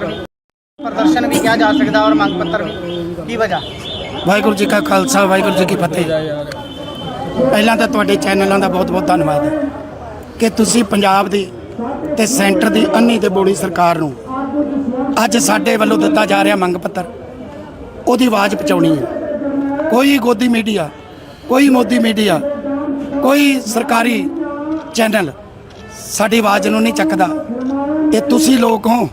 ਪੱਤਰ ਵੀ ਪ੍ਰਦਰਸ਼ਨ ਵੀ ਕਿਹਾ ਜਾ ਸਕਦਾ ਔਰ ਮੰਗ ਪੱਤਰ ਵੀ ਕੀ ਵਜ੍ਹਾ? ਵਾਹਿਗੁਰੂ ਜੀ ਕਾ ਖਾਲਸਾ, ਵਾਹਿਗੁਰੂ ਜੀ ਕੀ ਫਤਿਹ। ਪਹਿਲਾਂ ਤਾਂ ਤੁਹਾਡੇ ਚੈਨਲਾਂ ਦਾ ਬਹੁਤ ਬਹੁਤ ਧੰਨਵਾਦ ਕਿ ਤੁਸੀਂ ਪੰਜਾਬ ਦੀ ਤੇ ਸੈਂਟਰ ਦੀ ਅੰਨੀ ਤੇ ਬੋੜੀ ਸਰਕਾਰ ਨੂੰ ਅੱਜ ਸਾਡੇ ਵੱਲੋਂ ਦਿੱਤਾ ਜਾ ਰਿਹਾ ਮੰਗ ਪੱਤਰ ਉਹਦੀ ਆਵਾਜ਼ ਪਹੁੰਚਾਉਣੀ ਹੈ। ਕੋਈ ਗੋਦੀ ਮੀਡੀਆ, ਕੋਈ ਮੋਦੀ ਮੀਡੀਆ, ਕੋਈ ਸਰਕਾਰੀ ਚੈਨਲ ਸਾਡੀ ਆਵਾਜ਼ ਨੂੰ ਨਹੀਂ ਚੱਕਦਾ ਇਹ ਤੁਸੀਂ ਲੋਕ ਹੋ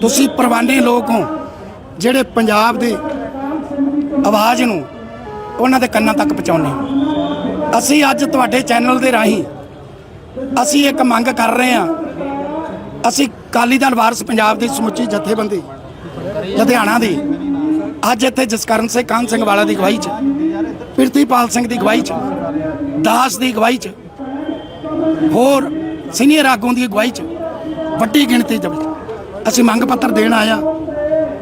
ਤੁਸੀਂ ਪ੍ਰਵਾਨੇ ਲੋਕ ਹੋ, ਜਿਹੜੇ ਪੰਜਾਬ ਦੇ ਆਵਾਜ਼ ਨੂੰ ਉਹਨਾਂ ਦੇ ਕੰਨਾਂ ਤੱਕ ਪਹੁੰਚਾਉਂਦੇ ਹੋ। ਅਸੀਂ ਅੱਜ ਤੁਹਾਡੇ ਚੈਨਲ ਦੇ ਰਾਹੀਂ ਅਸੀਂ ਇੱਕ ਮੰਗ ਕਰ ਰਹੇ ਹਾਂ, ਅਸੀਂ ਕਾਲੀ ਦਲ ਵਾਰਸ ਪੰਜਾਬ ਦੀ ਸਮੁੱਚੀ ਜਥੇਬੰਦੀ ਲੁਧਿਆਣਾ ਦੀ, ਅੱਜ ਇੱਥੇ ਜਸਕਰਨ ਸਿੰਘ ਕਾਨ ਸਿੰਘ ਵਾਲਾ ਦੀ ਅਗਵਾਈ 'ਚ, ਪ੍ਰਿਤੀਪਾਲ ਸਿੰਘ ਦੀ ਅਗਵਾਈ 'ਚ, ਦਾਸ ਦੀ ਅਗਵਾਈ 'ਚ, ਹੋਰ ਸੀਨੀਅਰ ਆਗੂਆਂ ਦੀ ਅਗਵਾਈ 'ਚ ਵੱਡੀ ਗਿਣਤੀ ਦੇ ਵਿੱਚ ਅਸੀਂ ਮੰਗ ਪੱਤਰ ਦੇਣ ਆਇਆ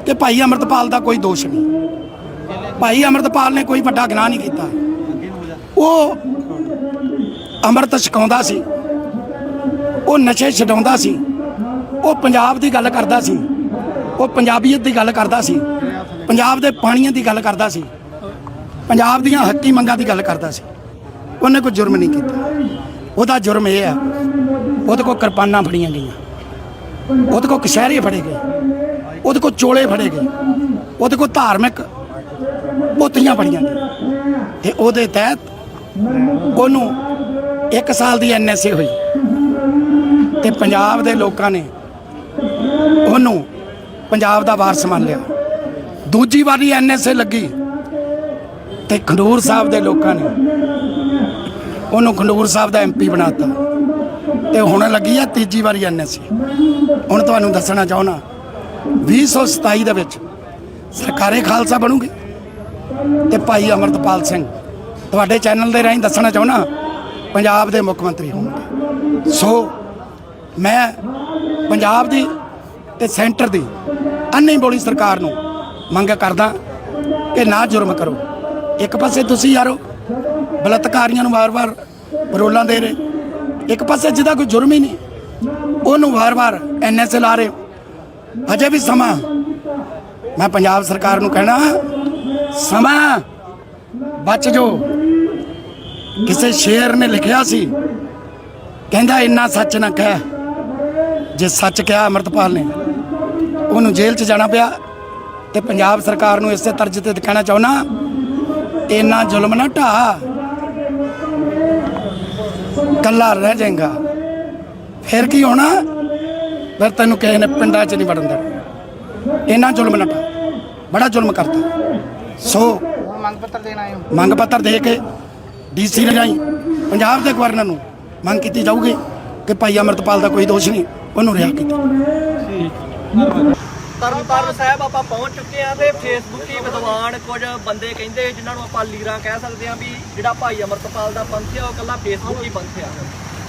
ਕਿ ਭਾਈ ਅਮਰਤਪਾਲ ਦਾ ਕੋਈ ਦੋਸ਼ ਨਹੀਂ। ਭਾਈ ਅਮਰਤਪਾਲ ਨੇ ਕੋਈ ਵੱਡਾ ਗੁਨਾਹ ਨਹੀਂ ਕੀਤਾ। ਉਹ ਅੰਮ੍ਰਿਤ ਛਕਾਉਂਦਾ ਸੀ। ਉਹ ਨਸ਼ੇ ਛਡਾਉਂਦਾ ਸੀ। ਉਹ ਪੰਜਾਬ ਦੀ ਗੱਲ ਕਰਦਾ ਸੀ। ਉਹ ਪੰਜਾਬੀਅਤ ਦੀ ਗੱਲ ਕਰਦਾ ਸੀ। ਪੰਜਾਬ ਦੇ ਪਾਣੀਆਂ ਦੀ ਗੱਲ ਕਰਦਾ ਸੀ। ਪੰਜਾਬ ਦੀਆਂ ਹੱਕੀ ਮੰਗਾਂ ਦੀ ਗੱਲ ਕਰਦਾ ਸੀ। ਉਹਨੇ ਕੋਈ ਜੁਰਮ ਨਹੀਂ ਕੀਤਾ। ਉਹਦਾ ਜੁਰਮ ਇਹ ਆ ਉਹਦੇ ਕੋਲ ਕਿਰਪਾਨਾਂ ਫੜੀਆਂ ਗਈਆਂ। ਉਹਦੇ ਕੋਲ ਕਸ਼ਹਿਰੇ ਫੜੇ ਗਏ। ਉਹਦੇ ਕੋਲ ਚੋਲੇ ਫੜੇ ਗਏ। ਉਹਦੇ ਕੋਲ ਧਾਰਮਿਕ ਪੋਤੀਆਂ ਫੜੀਆਂ ਗਈਆਂ ਤੇ ਉਹਦੇ ਤਹਿਤ ਉਹਨੂੰ 1 ਸਾਲ ਦੀ ਐਨਐਸਏ ਹੋਈ। ਤੇ ਪੰਜਾਬ ਦੇ ਲੋਕਾਂ ਨੇ ਉਹਨੂੰ ਪੰਜਾਬ ਦਾ ਵਾਰਸ ਮੰਨ ਲਿਆ। ਦੂਜੀ ਵਾਰੀ ਐਨਐਸਏ ਲੱਗੀ ਤੇ ਖੰਡੂਰ ਸਾਹਿਬ ਦੇ ਲੋਕਾਂ ਨੇ ਉਹਨੂੰ ਖੰਡੂਰ ਸਾਹਿਬ ਦਾ ਐਮਪੀ ਬਣਾਤਾ ਤੇ ਹੁਣ ਲੱਗੀ ਆ ਤੀਜੀ ਵਾਰੀ ਐਨਐਸਏ ਹੁਣ ਤੁਹਾਨੂੰ ਦੱਸਣਾ ਚਾਹੁੰਦਾ 2027 ਦੇ ਵਿੱਚ ਸਰਕਾਰੇ ਖਾਲਸਾ ਬਣੂਗੀ। ਤੇ ਭਾਈ ਅਮਰਤਪਾਲ ਸਿੰਘ, ਤੁਹਾਡੇ ਚੈਨਲ ਦੇ ਰਾਹੀਂ ਦੱਸਣਾ ਚਾਹੁੰਦਾ, ਪੰਜਾਬ ਦੇ ਮੁੱਖ ਮੰਤਰੀ ਹੋਣਗੇ ਸੋ, ਮੈਂ ਪੰਜਾਬ ਦੀ ਤੇ ਸੈਂਟਰ ਦੀ ਅੰਨੀ ਬੋਲੀ ਸਰਕਾਰ ਨੂੰ ਮੰਗ ਕਰਦਾ ਕਿ ਨਾ ਜੁਰਮ ਕਰੋ। ਇੱਕ ਪਾਸੇ ਤੁਸੀਂ ਯਾਰੋ, ਬਲਤਕਾਰੀਆਂ ਨੂੰ ਵਾਰ-ਵਾਰ ਰੋਲਾਂ ਦੇ ਰਹੇ ਇੱਕ ਪਾਸੇ ਜਿਹਦਾ ਕੋਈ ਜੁਰਮ ਹੀ ਨਹੀਂ, ਉਹਨੂੰ ਵਾਰ-ਵਾਰ ਐਨਐਸਏ ਲਾ ਰਹੇ ਹੋ। ਅਜੇ ਵੀ ਸਮਾਂ। ਮੈਂ ਪੰਜਾਬ ਸਰਕਾਰ ਨੂੰ ਕਹਿਣਾ, ਸਮਾਂ। ਬਚ ਜੋ ਕਿਸੇ ਸ਼ੇਰ ਨੇ ਲਿਖਿਆ ਸੀ, ਕਹਿੰਦਾ ਇੰਨਾ ਸੱਚ ਨਾ ਕਹਿ। ਜੇ ਸੱਚ ਕਿਹਾ ਅਮਰਤਪਾਲ ਨੇ, ਉਹਨੂੰ ਜੇਲ੍ਹ 'ਚ ਜਾਣਾ ਪਿਆ। ਤੇ ਪੰਜਾਬ ਸਰਕਾਰ ਨੂੰ ਇਸੇ ਤਰਜ ਤੇ ਕਹਿਣਾ ਚਾਹੁੰਨਾ ਇੰਨਾ ਜ਼ੁਲਮ ਨਾ ਢਾ ਕੱਲਾ ਰਹਿ ਜਾਏਗਾ। ਫਿਰ ਕੀ ਹੋਣਾ? ਫਿਰ ਤੈਨੂੰ ਕਿਸੇ ਨੇ ਪਿੰਡਾਂ 'ਚ ਨਹੀਂ ਵੜਨ ਦੇਣਾ। ਇੰਨਾ ਜ਼ੁਲਮ ਨਾ ਢਾ ਬੜਾ ਜ਼ੁਲਮ ਕਰਤਾ ਸੋ ਮੰਗ ਪੱਤਰ ਦੇਣ ਆਏ ਹੋ? ਮੰਗ ਪੱਤਰ ਦੇ ਕੇ ਡੀਸੀ ਰਾਹੀਂ ਪੰਜਾਬ ਦੇ ਗਵਰਨਰ ਨੂੰ ਮੰਗ ਕੀਤੀ ਜਾਊਗੀ ਕਿ ਭਾਈ ਅਮਰਤਪਾਲ ਦਾ ਕੋਈ ਦੋਸ਼ ਨਹੀਂ ਉਹਨੂੰ ਰਿਹਾ ਕੀਤਾ। ਤਰਨਤਾਰਨ ਸਾਹਿਬ ਆਪਾਂ ਪਹੁੰਚ ਚੁੱਕੇ ਆ ਤੇ ਫੇਸਬੁੱਕੀ ਵਿਦਵਾਨ ਕੁਝ ਬੰਦੇ ਕਹਿੰਦੇ ਜਿਨ੍ਹਾਂ ਨੂੰ ਆਪਾਂ ਲੀਰਾਂ ਕਹਿ ਸਕਦੇ ਆ ਵੀ ਜਿਹੜਾ ਭਾਈ ਅਮਰਤਪਾਲ ਦਾ ਪੰਥ ਆ, ਉਹ ਕੱਲਾ ਫੇਸਬੁੱਕ ਹੀ ਪੰਥ ਆ।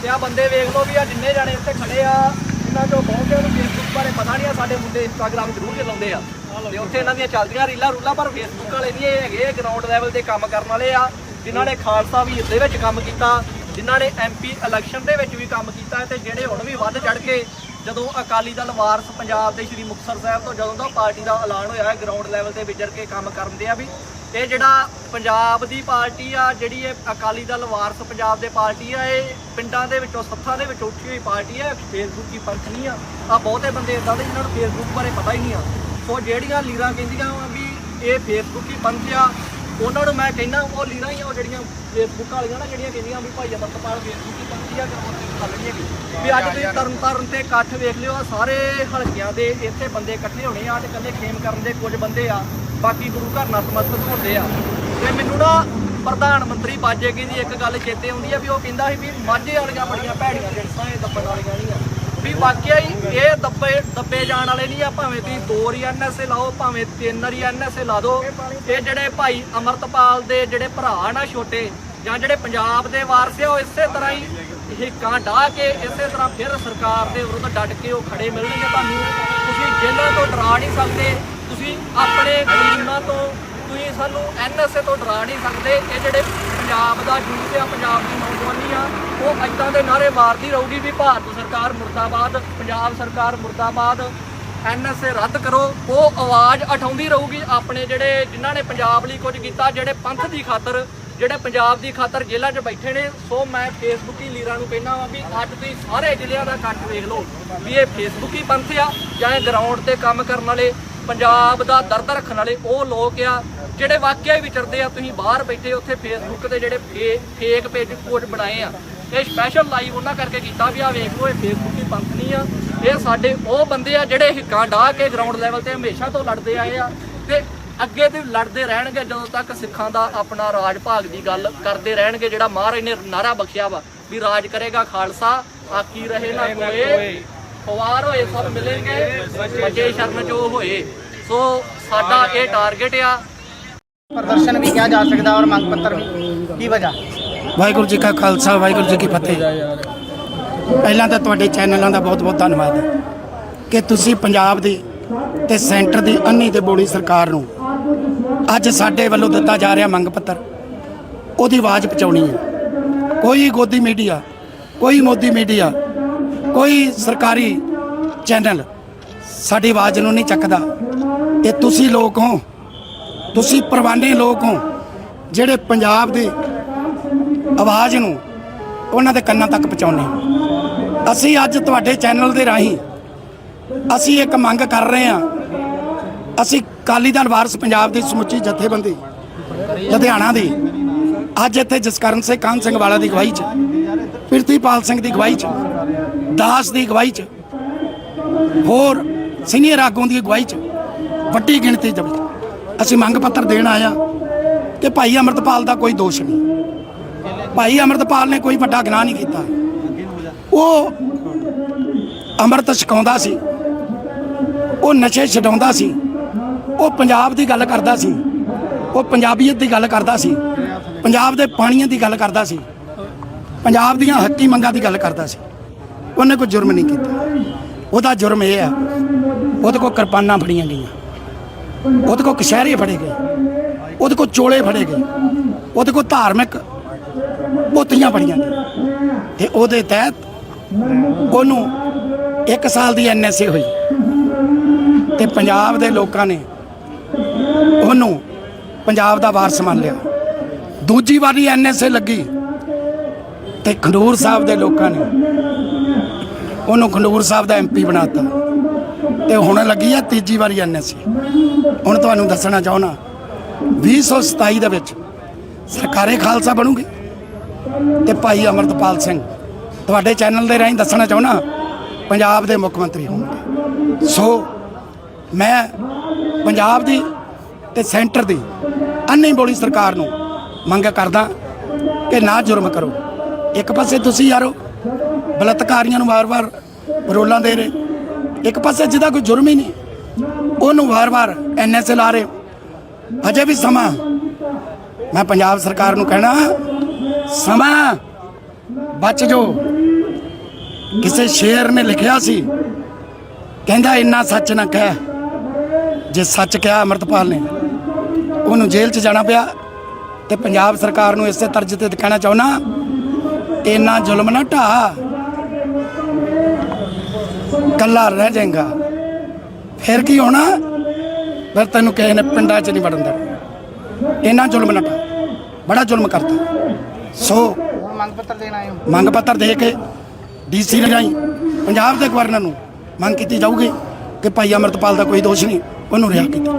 ਤੇ ਆ ਬੰਦੇ ਵੇਖ ਲਓ ਵੀ ਆ ਜਿੰਨੇ ਜਾਣੇ ਇੱਥੇ ਖੜੇ ਆ ਇਹਨਾਂ ਚੋਂ ਬਹੁਤਿਆਂ ਨੂੰ ਫੇਸਬੁੱਕ ਬਾਰੇ ਪਤਾ ਨਹੀਂ ਆ ਸਾਡੇ ਮੁੰਡੇ ਇੰਸਟਾਗ੍ਰਾਮ ਜ਼ਰੂਰ ਚਲਾਉਂਦੇ ਆ। ਤੇ ਉੱਥੇ ਇਹਨਾਂ ਦੀਆਂ ਚੱਲਦੀਆਂ ਰੀਲਾਂ ਰੂਲਾਂ, ਪਰ ਫੇਸਬੁੱਕ ਵਾਲੇ ਨਹੀਂ ਇਹ ਹੈਗੇ ਗਰਾਊਂਡ ਲੈਵਲ ਤੇ ਕੰਮ ਕਰਨ ਵਾਲੇ ਆ, ਜਿਨ੍ਹਾਂ ਨੇ ਖਾਲਸਾ ਵੀ ਦੇ ਵਿੱਚ ਕੰਮ ਕੀਤਾ, ਜਿਨ੍ਹਾਂ ਨੇ ਐਮਪੀ ਇਲੈਕਸ਼ਨ ਦੇ ਵਿੱਚ ਵੀ ਕੰਮ ਕੀਤਾ ਹੈ ਤੇ ਜਿਹੜੇ ਹੁਣ ਵੀ ਵੱਧ ਚੜ ਕੇ ਜਦੋਂ ਅਕਾਲੀ ਦਲ ਵਾਰਸ ਪੰਜਾਬ ਦੇ ਸ਼੍ਰੀ ਮੁਕਤਸਰ ਸਾਹਿਬ ਤੋਂ ਜਦੋਂ ਦਾ ਪਾਰਟੀ ਦਾ ਐਲਾਨ ਹੋਇਆ ਹੈ ਗਰਾਊਂਡ ਲੈਵਲ ਤੇ ਵਿਚਰ ਕੇ ਕੰਮ ਕਰਨ ਦੇ ਆ ਵੀ, ਇਹ ਜਿਹੜਾ ਪੰਜਾਬ ਦੀ ਪਾਰਟੀ ਆ, ਜਿਹੜੀ ਇਹ ਅਕਾਲੀ ਦਲ ਵਾਰਸ ਪੰਜਾਬ ਦੇ ਪਾਰਟੀ ਆ, ਇਹ ਪਿੰਡਾਂ ਦੇ ਵਿੱਚੋਂ, ਸੱਥਾਂ ਦੇ ਵਿੱਚੋਂ ਉੱਠੀ ਹੋਈ ਪਾਰਟੀ ਆ ਫੇਸਬੁੱਕ ਦੀ ਪੰਥ ਨਹੀਂ ਆ। ਆ ਬਹੁਤੇ ਬੰਦੇ ਇਦਾਂ ਦੇ ਜਿਨ੍ਹਾਂ ਨੂੰ ਫੇਸਬੁੱਕ ਬਾਰੇ ਪਤਾ ਹੀ ਨਹੀਂ ਆ। ਸੋ ਜਿਹੜੀਆਂ ਲੀਰਾਂ ਕਹਿੰਦੀਆਂ ਵਾ ਵੀ ਇਹ ਫੇਸਬੁੱਕ ਹੀ ਪੰਥ ਆ ਉਹਨਾਂ ਨੂੰ ਮੈਂ ਕਹਿੰਦਾ ਉਹ ਲੀਰਾਂ ਹੀ ਆ ਉਹ ਜਿਹੜੀਆਂ ਫੇਸਬੁੱਕ ਵਾਲੀਆਂ ਨਾ ਜਿਹੜੀਆਂ ਕਹਿੰਦੀਆਂ ਵੀ ਭਾਈ ਅਮਰਤਪਾਲ ਫੇਸਬੁੱਕ ਹੀ ਪੰਥੀ ਆ ਗੱਲ ਨਹੀਂ ਹੈਗੀ ਵੀ ਅੱਜ ਤੁਸੀਂ ਤਰਨ ਤਾਰਨ ਤੇ ਇਕੱਠ ਵੇਖ ਲਿਓ ਆਹ ਸਾਰੇ ਹਲਕਿਆਂ ਦੇ ਇੱਥੇ ਬੰਦੇ ਇਕੱਠੇ ਹੋਣੇ ਆ ਤੇ ਕੱਲੇ ਖੇਮ ਕਰਨ ਦੇ ਕੁਝ ਬੰਦੇ ਆ ਬਾਕੀ ਗੁਰੂ ਘਰ ਨਤਮਸਤਕ ਹੁੰਦੇ ਆ। ਤੇ ਮੈਨੂੰ ਨਾ ਪ੍ਰਧਾਨ ਮੰਤਰੀ ਬਾਜੇਗੀ ਦੀ ਇੱਕ ਗੱਲ ਚੇਤੇ ਆਉਂਦੀ ਆ ਵੀ ਉਹ ਕਹਿੰਦਾ ਸੀ ਵੀ ਮਾਝੇ ਵਾਲੀਆਂ ਬੜੀਆਂ ਭੈੜੀਆਂ ਜਿਣਸਾਂ ਇਹ ਦੱਬਣ ਵਾਲੀਆਂ ਨਹੀਂ ਆ। ਵੀ ਵਾਕਿਆ ਹੀ ਇਹ ਦੱਬੇ ਦੱਬੇ ਜਾਣ ਵਾਲੇ ਨਹੀਂ ਆ, ਭਾਵੇਂ ਤੁਸੀਂ ਦੋ ਵਾਰੀ ਐਨਐਸਏ ਲਾਓ, ਭਾਵੇਂ ਤਿੰਨ ਵਾਰੀ ਐਨਐਸਏ ਲਾ ਦਿਓ ਇਹ ਜਿਹੜੇ ਭਾਈ ਅਮਰਤਪਾਲ ਦੇ ਜਿਹੜੇ ਭਰਾ ਨਾ ਛੋਟੇ, ਜਾਂ ਜਿਹੜੇ ਪੰਜਾਬ ਦੇ ਵਾਰਸ ਆ, ਉਹ ਇਸੇ ਤਰ੍ਹਾਂ ਹੀ ਹਿੱਕਾਂ ਢਾਹ ਕੇ ਇਸੇ ਤਰ੍ਹਾਂ ਫਿਰ ਸਰਕਾਰ ਦੇ ਵਿਰੁੱਧ ਡਟ ਕੇ ਉਹ ਖੜੇ ਮਿਲਣਗੇ ਤੁਹਾਨੂੰ। ਤੁਸੀਂ ਜੇਲ੍ਹਾਂ ਤੋਂ ਡਰਾ ਨਹੀਂ ਸਕਦੇ, ਤੁਸੀਂ ਆਪਣੇ ਕਲੀਨਾਂ ਤੋਂ ਤੁਸੀਂ ਸਾਨੂੰ ਐਨਐਸਏ ਤੋਂ ਡਰਾ ਨਹੀਂ ਸਕਦੇ। ਇਹ ਜਿਹੜੇ ਪੰਜਾਬ ਦਾ ਯੂਥ ਆ, ਪੰਜਾਬ ਦੀ ਨੌਜਵਾਨੀ ਆ, ਉਹ ਏਦਾਂ ਦੇ ਨਾਰੇ ਮਾਰਦੀ ਰਹੂਗੀ ਵੀ ਭਾਰਤ ਸਰਕਾਰ ਮੁਰਦਾਬਾਦ, ਪੰਜਾਬ ਸਰਕਾਰ ਮੁਰਦਾਬਾਦ ਐਨਐਸਏ ਰੱਦ ਕਰੋ, ਉਹ ਆਵਾਜ਼ ਉਠਾਉਂਦੀ ਰਹੂਗੀ ਆਪਣੇ ਜਿਹੜੇ, ਜਿਨ੍ਹਾਂ ਨੇ ਪੰਜਾਬ ਲਈ ਕੁਝ ਕੀਤਾ, ਜਿਹੜੇ ਪੰਥ ਦੀ ਖਾਤਰ, ਜਿਹੜੇ ਪੰਜਾਬ ਦੀ ਖਾਤਰ ਜੇਲ੍ਹਾਂ 'ਚ ਬੈਠੇ ਨੇ, ਸੋ ਮੈਂ ਫੇਸਬੁੱਕੀ ਲੀਡਰਾਂ ਨੂੰ ਕਹਿਣਾ ਵਾਂ ਵੀ ਅੱਜ ਤੁਸੀਂ ਸਾਰੇ ਜ਼ਿਲ੍ਹਿਆਂ ਦਾ ਇਕੱਠ ਵੇਖ ਲਓ ਵੀ ਇਹ ਫੇਸਬੁੱਕੀ ਪੰਥ ਆ, ਜਾਂ ਇਹ ਗਰਾਊਂਡ ਤੇ ਕੰਮ ਕਰਨ ਵਾਲੇ, ਪੰਜਾਬ ਦਾ ਦਰਦ ਰੱਖਣ ਵਾਲੇ, ਉਹ ਲੋਕ ਆ ਜਿਹੜੇ ਵਾਕਿਆ ਹੀ ਵਿਚਰਦੇ ਆ ਤੁਸੀਂ ਬਾਹਰ ਬੈਠੇ ਉੱਥੇ ਫੇਸਬੁੱਕ ਤੇ ਜਿਹੜੇ ਫੇਕ ਪੇਜ ਕੋਡ ਬਣਾਏ ਆ ਇਹ ਸਪੈਸ਼ਲ ਲਾਈਵ ਉਹਨਾਂ ਕਰਕੇ ਕੀਤਾ ਵੀ ਆ ਵੇਖ ਲਓ ਇਹ ਫੇਸਬੁੱਕ ਹੀ ਪੰਥ ਨਹੀਂ ਆ ਇਹ ਸਾਡੇ ਉਹ ਬੰਦੇ ਆ ਜਿਹੜੇ ਹਿੱਕਾਂ ਢਾਹ ਕੇ ਗਰਾਊਂਡ ਲੈਵਲ ਤੇ ਹਮੇਸ਼ਾ ਤੋਂ ਲੜਦੇ ਆਏ ਆ ਤੇ ਅੱਗੇ ਤੇ ਲੜਦੇ ਰਹਿਣਗੇ ਜਦੋਂ ਤੱਕ ਸਿੱਖਾਂ ਦਾ ਆਪਣਾ ਰਾਜ ਭਾਗ ਦੀ ਗੱਲ ਕਰਦੇ ਰਹਿਣਗੇ ਜਿਹੜਾ ਮਹਾਰਾਜ ਨੇ ਨਾਰਾ ਬਖਸ਼ਿਆ ਵਾ ਵੀ ਰਾਜ ਕਰੇਗਾ ਖਾਲਸਾ ਆਕੀ ਰਹੇ ਨਾ ਕੋਏ ਪਵਾਰ ਹੋਏ ਸਭ ਮਿਲਣਗੇ ਬੱਚੇ ਸ਼ਰਨ ਜੋ ਹੋਏ। ਸੋ ਸਾਡਾ ਇਹ ਟਾਰਗੇਟ ਆ। ਪ੍ਰਦਰਸ਼ਨ ਵੀ ਕਿਹਾ ਜਾ ਸਕਦਾ ਔਰ ਮੰਗ ਪੱਤਰ ਵੀ। ਕੀ ਵਜ੍ਹਾ? ਵਾਹਿਗੁਰੂ ਜੀ ਕਾ ਖਾਲਸਾ, ਵਾਹਿਗੁਰੂ ਜੀ ਕੀ ਫਤਿਹ। ਪਹਿਲਾਂ ਤਾਂ ਤੁਹਾਡੇ ਚੈਨਲਾਂ ਦਾ ਬਹੁਤ ਬਹੁਤ ਧੰਨਵਾਦ ਕਿ ਤੁਸੀਂ ਪੰਜਾਬ ਦੀ ਤੇ ਸੈਂਟਰ ਦੀ ਅੰਨੀ ਤੇ ਬੋਲੀ ਸਰਕਾਰ ਨੂੰ ਅੱਜ ਸਾਡੇ ਵੱਲੋਂ ਦਿੱਤਾ ਜਾ ਰਿਹਾ ਮੰਗ ਪੱਤਰ। ਉਹਦੀ ਆਵਾਜ਼ ਪਹੁੰਚਾਉਣੀ ਹੈ। ਕੋਈ ਗੋਦੀ ਮੀਡੀਆ, ਕੋਈ ਮੋਦੀ ਮੀਡੀਆ, ਕੋਈ ਸਰਕਾਰੀ ਚੈਨਲ ਸਾਡੀ ਆਵਾਜ਼ ਨੂੰ ਨਹੀਂ ਚੱਕਦਾ। ਇਹ ਤੁਸੀਂ ਲੋਕ ਹੋ ਤੁਸੀਂ ਪਰਵਾਨੇ ਲੋਕ ਹੋ, ਜਿਹੜੇ ਪੰਜਾਬ ਦੇ ਆਵਾਜ਼ ਨੂੰ ਉਹਨਾਂ ਦੇ ਕੰਨਾਂ ਤੱਕ ਪਹੁੰਚਾਉਂਦੇ ਹੋ। ਅਸੀਂ ਅੱਜ ਤੁਹਾਡੇ ਚੈਨਲ ਦੇ ਰਾਹੀਂ ਅਸੀਂ ਇੱਕ ਮੰਗ ਕਰ ਰਹੇ ਹਾਂ ਅਸੀਂ ਕਾਲੀ ਦਲ ਵਾਰਸ ਪੰਜਾਬ ਦੀ ਸਮੁੱਚੀ ਜਥੇਬੰਦੀ ਲੁਧਿਆਣਾ ਦੀ, ਅੱਜ ਇੱਥੇ ਜਸਕਰਨ ਸਿੰਘ ਕਾਨ ਸਿੰਘ ਵਾਲਾ ਦੀ ਅਗਵਾਈ 'ਚ ਪ੍ਰਿਥੀਪਾਲ ਸਿੰਘ ਦੀ ਅਗਵਾਈ 'ਚ, ਦਾਸ ਦੀ ਅਗਵਾਈ 'ਚ, ਹੋਰ ਸੀਨੀਅਰ ਆਗੂਆਂ ਦੀ ਅਗਵਾਈ 'ਚ ਵੱਡੀ ਗਿਣਤੀ ਦੇ ਵਿੱਚ ਅਸੀਂ ਮੰਗ ਪੱਤਰ ਦੇਣ ਆਇਆ ਕਿ ਭਾਈ ਅਮਰਤਪਾਲ ਦਾ ਕੋਈ ਦੋਸ਼ ਨਹੀਂ। ਭਾਈ ਅਮਰਤਪਾਲ ਨੇ ਕੋਈ ਵੱਡਾ ਗੁਨਾਹ ਨਹੀਂ ਕੀਤਾ। ਉਹ ਅੰਮ੍ਰਿਤ ਛਕਾਉਂਦਾ ਸੀ। ਉਹ ਨਸ਼ੇ ਛਡਾਉਂਦਾ ਸੀ। ਉਹ ਪੰਜਾਬ ਦੀ ਗੱਲ ਕਰਦਾ ਸੀ। ਉਹ ਪੰਜਾਬੀਅਤ ਦੀ ਗੱਲ ਕਰਦਾ ਸੀ। ਪੰਜਾਬ ਦੇ ਪਾਣੀਆਂ ਦੀ ਗੱਲ ਕਰਦਾ ਸੀ। ਪੰਜਾਬ ਦੀਆਂ ਹੱਕੀ ਮੰਗਾਂ ਦੀ ਗੱਲ ਕਰਦਾ ਸੀ। ਉਹਨੇ ਕੋਈ ਜੁਰਮ ਨਹੀਂ ਕੀਤਾ। ਉਹਦਾ ਜੁਰਮ ਇਹ ਆ, ਉਹਦੇ ਕੋਲ ਕਿਰਪਾਨਾਂ ਫੜੀਆਂ ਗਈਆਂ। ਉਹਦੇ ਕੋਲ ਕਸ਼ਹਿਰੇ ਫੜੇ ਗਏ। ਉਹਦੇ ਕੋਲ ਚੋਲੇ ਫੜੇ ਗਏ। ਉਹਦੇ ਕੋਲ ਧਾਰਮਿਕ ਪੋਤੀਆਂ ਫੜੀਆਂ ਗਈਆਂ। ਤੇ ਉਹਦੇ ਤਹਿਤ ਉਹਨੂੰ 1 ਸਾਲ ਦੀ ਐਨਐਸਏ ਹੋਈ। ਤੇ ਪੰਜਾਬ ਦੇ ਲੋਕਾਂ ਨੇ ਉਹਨੂੰ ਪੰਜਾਬ ਦਾ ਵਾਰਸ ਮੰਨ ਲਿਆ। ਦੂਜੀ ਵਾਰੀ ਐਨਐਸਏ ਲੱਗੀ। ਤੇ ਖੰਡੂਰ ਸਾਹਿਬ ਦੇ ਲੋਕਾਂ ਨੇ ਉਹਨੂੰ ਖੰਡੂਰ ਸਾਹਿਬ ਦਾ ਐਮਪੀ ਬਣਾਤਾ। ਤੇ ਹੁਣ ਲੱਗੀ ਆ ਤੀਜੀ ਵਾਰੀ ਐਨਐਸਏ ਹੁਣ ਤੁਹਾਨੂੰ ਦੱਸਣਾ ਚਾਹਣਾ 2027 ਦੇ ਵਿੱਚ ਸਰਕਾਰੇ ਖਾਲਸਾ ਬਣੂਗੀ। ਤੇ ਭਾਈ ਅਮਰਤਪਾਲ ਸਿੰਘ, ਤੁਹਾਡੇ ਚੈਨਲ ਦੇ ਰਾਹੀਂ ਦੱਸਣਾ ਚਾਹਣਾ ਪੰਜਾਬ ਦੇ ਮੁੱਖ ਮੰਤਰੀ ਹੋਣਗੇ। ਸੋ, ਮੈਂ ਪੰਜਾਬ ਦੀ ਤੇ ਸੈਂਟਰ ਦੀ ਅੰਨੀ ਬੋਲੀ ਸਰਕਾਰ ਨੂੰ ਮੰਗ ਕਰਦਾ ਕਿ ਨਾ ਜੁਰਮ ਕਰੋ। ਇੱਕ ਪਾਸੇ ਤੁਸੀਂ ਯਾਰੋ, ਬਲਤਕਾਰੀਆਂ ਨੂੰ ਵਾਰ-ਵਾਰ ਰੋਲਾਂ ਦੇ ਰਹੇ ਇੱਕ ਪਾਸੇ ਜਿਹਦਾ ਕੋਈ ਜੁਰਮ ਹੀ ਨਹੀਂ, ਉਹਨੂੰ ਵਾਰ-ਵਾਰ ਐਨਐਸਏ ਲਾ ਰਹੇ ਅਜੇ ਵੀ ਸਮਾਂ। ਮੈਂ ਪੰਜਾਬ ਸਰਕਾਰ ਨੂੰ ਕਹਿਣਾ, ਸਮਾਂ। ਬਚ ਜੋ। ਕਿਸੇ ਸ਼ੇਰ ਨੇ ਲਿਖਿਆ ਸੀ, ਕਹਿੰਦਾ ਇੰਨਾ ਸੱਚ ਨਾ ਕਹਿ, ਜੇ ਸੱਚ ਕਿਹਾ ਅਮਰਤਪਾਲ ਨੇ, ਉਹਨੂੰ ਜੇਲ੍ਹ 'ਚ ਜਾਣਾ ਪਿਆ। ਤੇ ਪੰਜਾਬ ਸਰਕਾਰ ਨੂੰ ਇਸੇ ਤਰਜ ਤੇ ਕਹਿਣਾ ਚਾਹੁੰਨਾ ਇੰਨਾ ਜ਼ੁਲਮ ਨਾ ਢਾ ਕੱਲਾ ਰਹਿ ਜਾਏਗਾ। ਫਿਰ ਕੀ ਹੋਣਾ? ਫਿਰ ਤੈਨੂੰ ਕਿਸੇ ਨੇ ਪਿੰਡਾਂ 'ਚ ਨਹੀਂ ਵੜਨ ਦੇਣਾ। ਇੰਨਾ ਜ਼ੁਲਮ ਨਾ ਢਾ ਬੜਾ ਜ਼ੁਲਮ ਕਰਤਾ। ਸੋ ਮੰਗ ਪੱਤਰ ਦੇਣ ਆਏ ਹੋ ਮੰਗ ਪੱਤਰ ਦੇ ਕੇ ਡੀਸੀ ਰਾਹੀਂ ਪੰਜਾਬ ਦੇ ਗਵਰਨਰ ਨੂੰ ਮੰਗ ਕੀਤੀ ਜਾਊਗੀ ਕਿ ਭਾਈ ਅਮਰਤਪਾਲ ਦਾ ਕੋਈ ਦੋਸ਼ ਨਹੀਂ, ਉਹਨੂੰ ਰਿਹਾ ਕੀਤਾ।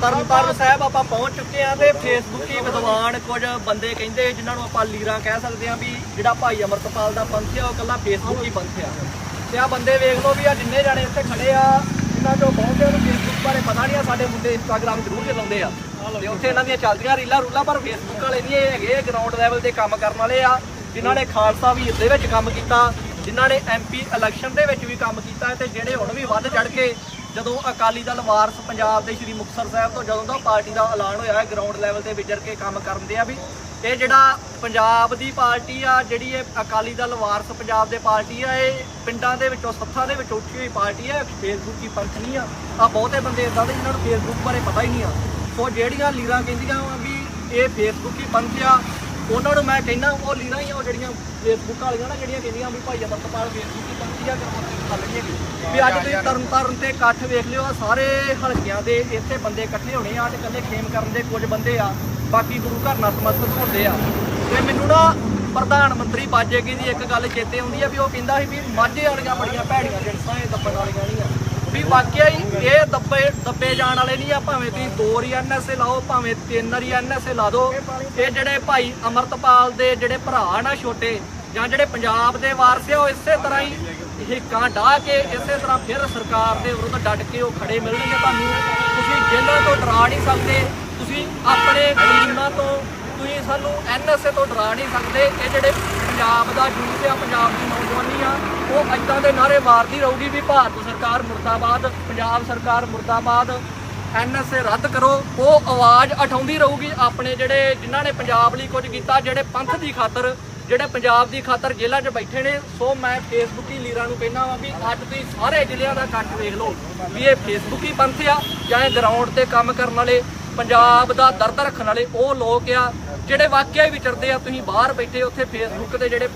ਤਰਨਤਾਰਨ ਸਾਹਿਬ ਆਪਾਂ ਪਹੁੰਚ ਚੁੱਕੇ ਆ ਤੇ ਫੇਸਬੁੱਕੀ ਵਿਦਵਾਨ ਕੁਝ ਬੰਦੇ ਕਹਿੰਦੇ ਜਿਨ੍ਹਾਂ ਨੂੰ ਆਪਾਂ ਲੀਰਾਂ ਕਹਿ ਸਕਦੇ ਆ ਵੀ ਜਿਹੜਾ ਭਾਈ ਅਮਰਤਪਾਲ ਦਾ ਪੰਥ ਆ, ਉਹ ਕੱਲਾ ਫੇਸਬੁੱਕ ਹੀ ਪੰਥ ਆ। ਤੇ ਆ ਬੰਦੇ ਵੇਖ ਲਓ ਵੀ ਆ ਜਿੰਨੇ ਜਾਣੇ ਇੱਥੇ ਖੜੇ ਆ, ਇਹਨਾਂ ਚੋਂ ਬਹੁਤਿਆਂ ਨੂੰ ਫੇਸਬੁੱਕ ਬਾਰੇ ਪਤਾ ਨਹੀਂ ਆ, ਸਾਡੇ ਮੁੰਡੇ ਇੰਸਟਾਗ੍ਰਾਮ ਜ਼ਰੂਰ ਚਲਾਉਂਦੇ ਆ। ਤੇ ਉੱਥੇ ਇਹਨਾਂ ਦੀਆਂ ਚੱਲਦੀਆਂ ਰੀਲਾਂ ਰੂਲਾਂ, ਪਰ ਫੇਸਬੁੱਕ ਵਾਲੇ ਨਹੀਂ, ਇਹ ਹੈਗੇ ਗਰਾਊਂਡ ਲੈਵਲ ਤੇ ਕੰਮ ਕਰਨ ਵਾਲੇ ਆ, ਜਿਨ੍ਹਾਂ ਨੇ ਖਾਲਸਾ ਵੀਰ ਦੇ ਵਿੱਚ ਕੰਮ ਕੀਤਾ, ਜਿਨ੍ਹਾਂ ਨੇ ਐਮਪੀ ਇਲੈਕਸ਼ਨ ਦੇ ਵਿੱਚ ਵੀ ਕੰਮ ਕੀਤਾ, ਤੇ ਜਿਹੜੇ ਹੁਣ ਵੀ ਵੱਧ ਚੜ ਕੇ ਜਦੋਂ ਅਕਾਲੀ ਦਲ ਵਾਰਸ ਪੰਜਾਬ ਦੇ ਸ਼੍ਰੀ ਮੁਕਤਸਰ ਸਾਹਿਬ ਤੋਂ ਜਦੋਂ ਦਾ ਪਾਰਟੀ ਦਾ ਐਲਾਨ ਹੋਇਆ ਹੈ ਗਰਾਊਂਡ ਲੈਵਲ ਤੇ ਵਿਚਰ ਕੇ ਕੰਮ ਕਰਨ ਦੇ ਆ ਵੀ, ਇਹ ਜਿਹੜਾ ਪੰਜਾਬ ਦੀ ਪਾਰਟੀ ਆ, ਜਿਹੜੀ ਇਹ ਅਕਾਲੀ ਦਲ ਵਾਰਸ ਪੰਜਾਬ ਦੇ ਪਾਰਟੀ ਆ, ਇਹ ਪਿੰਡਾਂ ਦੇ ਵਿੱਚੋਂ, ਸੱਥਾਂ ਦੇ ਵਿੱਚ ਉੱਠੀ ਹੋਈ ਪਾਰਟੀ ਆ ਫੇਸਬੁੱਕ ਦੀ ਪੰਥ ਨਹੀਂ ਆ। ਆ ਬਹੁਤੇ ਬੰਦੇ ਇਦਾਂ ਦੇ ਜਿਨ੍ਹਾਂ ਨੂੰ ਫੇਸਬੁੱਕ ਬਾਰੇ ਪਤਾ ਹੀ ਨਹੀਂ ਆ। ਸੋ ਜਿਹੜੀਆਂ ਲੀਰਾਂ ਕਹਿੰਦੀਆਂ ਵਾ ਵੀ ਇਹ ਫੇਸਬੁੱਕ ਹੀ ਪੰਥ ਆ ਉਹਨਾਂ ਨੂੰ ਮੈਂ ਕਹਿੰਦਾ ਉਹ ਲੀਰਾਂ ਹੀ ਆ ਉਹ ਜਿਹੜੀਆਂ ਫੇਸਬੁੱਕ ਵਾਲੀਆਂ ਨਾ ਜਿਹੜੀਆਂ ਕਹਿੰਦੀਆਂ ਵੀ ਭਾਈ ਅਮਰਤਪਾਲ ਫੇਸਬੁੱਕ ਹੀ ਪੰਥੀ ਆ ਗੱਲ ਨਹੀਂ ਹੈਗੀ ਵੀ ਅੱਜ ਤੁਸੀਂ ਤਰਨ ਤਾਰਨ ਤੇ ਇਕੱਠ ਵੇਖ ਲਿਓ ਆ ਸਾਰੇ ਹਲਕਿਆਂ ਦੇ ਇੱਥੇ ਬੰਦੇ ਇਕੱਠੇ ਹੋਣੇ ਆ ਤੇ ਇਕੱਲੇ ਖੇਮ ਕਰਨ ਦੇ ਕੁਝ ਬੰਦੇ ਆ ਬਾਕੀ ਗੁਰੂ ਘਰ ਨਤਮਸਤਕ ਹੁੰਦੇ ਆ। ਤੇ ਮੈਨੂੰ ਨਾ ਪ੍ਰਧਾਨ ਮੰਤਰੀ ਬਾਜੇਗੀ ਦੀ ਇੱਕ ਗੱਲ ਚੇਤੇ ਆਉਂਦੀ ਆ ਵੀ ਉਹ ਕਹਿੰਦਾ ਸੀ ਵੀ ਮਾਝੇ ਵਾਲੀਆਂ ਬੜੀਆਂ ਭੈੜੀਆਂ ਜਿਣਸਾਂ ਇਹ ਦੱਬਣ ਵਾਲੀਆਂ ਵਾਕਿਆ ਹੀ ਇਹ ਦੱਬੇ ਦੱਬੇ ਜਾਣ ਵਾਲੇ ਨਹੀਂ ਆ, ਭਾਵੇਂ ਤੁਸੀਂ ਦੋ ਵਾਰੀ ਐਨਐਸਏ ਲਾਓ, ਭਾਵੇਂ ਤਿੰਨ ਵਾਰੀ ਐਨਐਸਏ ਲਾ ਦਿਓ। ਇਹ ਜਿਹੜੇ ਭਾਈ ਅਮਰਤਪਾਲ ਦੇ ਜਿਹੜੇ ਭਰਾ ਨਾ ਛੋਟੇ, ਜਾਂ ਜਿਹੜੇ ਪੰਜਾਬ ਦੇ ਵਾਰਸ ਆ, ਉਹ ਇਸੇ ਤਰ੍ਹਾਂ ਹੀ ਹਿੱਕਾਂ ਢਾਹ ਕੇ ਇਸੇ ਤਰ੍ਹਾਂ ਫਿਰ ਸਰਕਾਰ ਦੇ ਵਿਰੁੱਧ ਡਟ ਕੇ ਉਹ ਖੜੇ ਮਿਲਣਗੇ ਤੁਹਾਨੂੰ। ਤੁਸੀਂ ਜੇਲ੍ਹਾਂ ਤੋਂ ਡਰਾ ਨਹੀਂ ਸਕਦੇ, ਤੁਸੀਂ ਆਪਣੇ ਕਾਨੂੰਨਾਂ ਤੋਂ, ਤੁਸੀਂ ਸਾਨੂੰ ਐਨਐਸਏ ਤੋਂ ਡਰਾ ਨਹੀਂ ਸਕਦੇ। ਇਹ ਜਿਹੜੇ ਪੰਜਾਬ ਦਾ ਯੂਥ ਆ, ਪੰਜਾਬ ਦੀ ਨੌਜਵਾਨੀ ਆ ਉਹ ਏਦਾਂ ਦੇ ਨਾਰੇ ਮਾਰਦੀ ਰਹੂਗੀ ਵੀ ਭਾਰਤ ਸਰਕਾਰ ਮੁਰਦਾਬਾਦ, ਪੰਜਾਬ ਸਰਕਾਰ ਮੁਰਦਾਬਾਦ ਐਨਐਸਏ ਰੱਦ ਕਰੋ। ਉਹ ਆਵਾਜ਼ ਉਠਾਉਂਦੀ ਰਹੂਗੀ ਆਪਣੇ ਜਿਹੜੇ, ਜਿਨ੍ਹਾਂ ਨੇ ਪੰਜਾਬ ਲਈ ਕੁਝ ਕੀਤਾ, ਜਿਹੜੇ ਪੰਥ ਦੀ ਖਾਤਰ, ਜਿਹੜੇ ਪੰਜਾਬ ਦੀ ਖਾਤਰ ਜੇਲ੍ਹਾਂ 'ਚ ਬੈਠੇ ਨੇ। ਸੋ ਮੈਂ ਫੇਸਬੁੱਕੀ ਲੀਡਰਾਂ ਨੂੰ ਕਹਿੰਦਾ ਵਾਂ ਵੀ ਅੱਜ ਤੁਸੀਂ ਸਾਰੇ ਜ਼ਿਲ੍ਹਿਆਂ ਦਾ ਇਕੱਠ ਵੇਖ ਲਓ ਵੀ ਇਹ ਫੇਸਬੁੱਕੀ ਪੰਥ ਆ ਜਾਂ ਇਹ ਗਰਾਊਂਡ ਤੇ ਕੰਮ ਕਰਨ ਵਾਲੇ, ਪੰਜਾਬ ਦਾ ਦਰਦ ਰੱਖਣ ਵਾਲੇ, ਉਹ ਲੋਕ ਆ ਜਿਹੜੇ ਵਾਕਿਆ ਵਿਚਰਦੇ ਆ। ਤੁਸੀਂ ਬਾਹਰ ਬੈਠੇ ਉੱਥੇ ਫੇਸਬੁੱਕ ਤੇ ਜਿਹੜੇ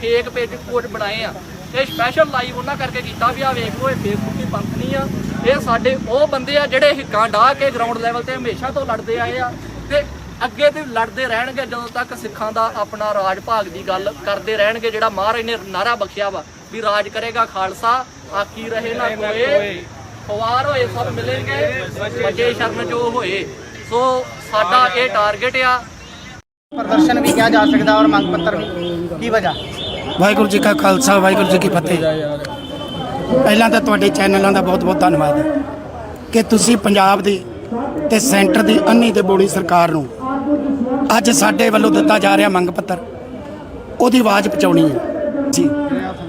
ਫੇਕ ਪੇਜ ਕੋਡ ਬਣਾਏ ਆ। ਇਹ ਸਪੈਸ਼ਲ ਲਾਈਵ ਉਹਨਾਂ ਕਰਕੇ ਕੀਤਾ ਵੀ ਆ ਵੇਖ ਲਓ ਇਹ ਫੇਸਬੁੱਕੀ ਪੰਥ ਨਹੀਂ ਆ। ਇਹ ਸਾਡੇ ਉਹ ਬੰਦੇ ਆ ਜਿਹੜੇ ਹਿੱਕਾਂ ਢਾਹ ਕੇ ਗਰਾਊਂਡ ਲੈਵਲ ਤੇ ਹਮੇਸ਼ਾ ਤੋਂ ਲੜਦੇ ਆਏ ਆ ਤੇ ਅੱਗੇ ਤੇ ਲੜਦੇ ਰਹਿਣਗੇ ਜਦੋਂ ਤੱਕ ਸਿੱਖਾਂ ਦਾ ਆਪਣਾ ਰਾਜ ਭਾਗ ਦੀ ਗੱਲ ਕਰਦੇ ਰਹਿਣਗੇ ਜਿਹੜਾ ਮਹਾਰਾਜ ਨੇ ਨਾਰਾ ਬਖਸ਼ਿਆ ਵਾ ਵੀ ਰਾਜ ਕਰੇਗਾ ਖਾਲਸਾ ਆਕੀ ਰਹੇ ਨਾ ਕੋਏ ਖਵਾਰ ਹੋਏ ਸਭ ਮਿਲਣਗੇ ਬੱਚੇ ਸ਼ਰਨ ਜੋ ਹੋਏ। ਸੋ ਸਾਡਾ ਇਹ ਟਾਰਗੇਟ ਆ। ਪ੍ਰਦਰਸ਼ਨ ਵੀ ਕਿਹਾ ਜਾ ਸਕਦਾ ਔਰ ਮੰਗ ਪੱਤਰ ਵੀ। ਕੀ ਵਜ੍ਹਾ? ਵਾਹਿਗੁਰੂ ਜੀ ਕਾ ਖਾਲਸਾ, ਵਾਹਿਗੁਰੂ ਜੀ ਕੀ ਫਤਿਹ। ਪਹਿਲਾਂ ਤਾਂ ਤੁਹਾਡੇ ਚੈਨਲਾਂ ਦਾ ਬਹੁਤ ਬਹੁਤ ਧੰਨਵਾਦ ਕਿ ਤੁਸੀਂ ਪੰਜਾਬ ਦੀ ਤੇ ਸੈਂਟਰ ਦੀ ਅੰਨੀ ਤੇ ਬੋਲੀ ਸਰਕਾਰ ਨੂੰ ਅੱਜ ਸਾਡੇ ਵੱਲੋਂ ਦਿੱਤਾ ਜਾ ਰਿਹਾ ਮੰਗ ਪੱਤਰ, ਉਹਦੀ ਆਵਾਜ਼ ਪਹੁੰਚਾਉਣੀ ਹੈ। ਜੀ,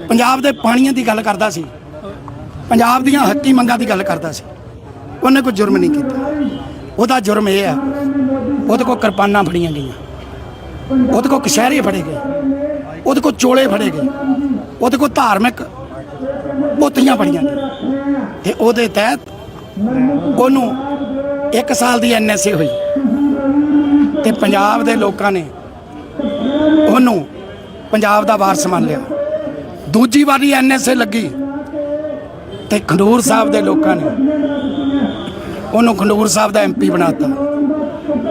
ਪੰਜਾਬ ਦੇ ਪਾਣੀਆਂ ਦੀ ਗੱਲ ਕਰਦਾ ਸੀ। ਪੰਜਾਬ ਦੀਆਂ ਹੱਕੀ ਮੰਗਾਂ ਦੀ ਗੱਲ ਕਰਦਾ ਸੀ। ਉਹਨੇ ਕੋਈ ਜੁਰਮ ਨਹੀਂ ਕੀਤਾ। ਉਹਦਾ ਜੁਰਮ ਇਹ ਆ ਉਹਦੇ ਕੋਲ ਕਿਰਪਾਨਾਂ ਫੜੀਆਂ ਗਈਆਂ। ਉਹਦੇ ਕੋਲ ਕਸ਼ਹਿਰੇ ਫੜੇ ਗਏ। ਉਹਦੇ ਕੋਲ ਚੋਲੇ ਫੜੇ ਗਏ। ਉਹਦੇ ਕੋਲ ਧਾਰਮਿਕ ਪੋਤੀਆਂ ਫੜੀਆਂ ਗਈਆਂ। ਤੇ ਉਹਦੇ ਤਹਿਤ ਉਹਨੂੰ 1 ਸਾਲ ਦੀ ਐਨਐਸਏ ਹੋਈ। ਤੇ ਪੰਜਾਬ ਦੇ ਲੋਕਾਂ ਨੇ ਉਹਨੂੰ ਪੰਜਾਬ ਦਾ ਵਾਰਸ ਮੰਨ ਲਿਆ। ਦੂਜੀ ਵਾਰੀ ਐਨਐਸਏ ਲੱਗੀ ਤੇ ਖੰਡੂਰ ਸਾਹਿਬ ਦੇ ਲੋਕਾਂ ਨੇ ਉਹਨੂੰ ਖੰਡੂਰ ਸਾਹਿਬ ਦਾ ਐਮਪੀ ਬਣਾਤਾ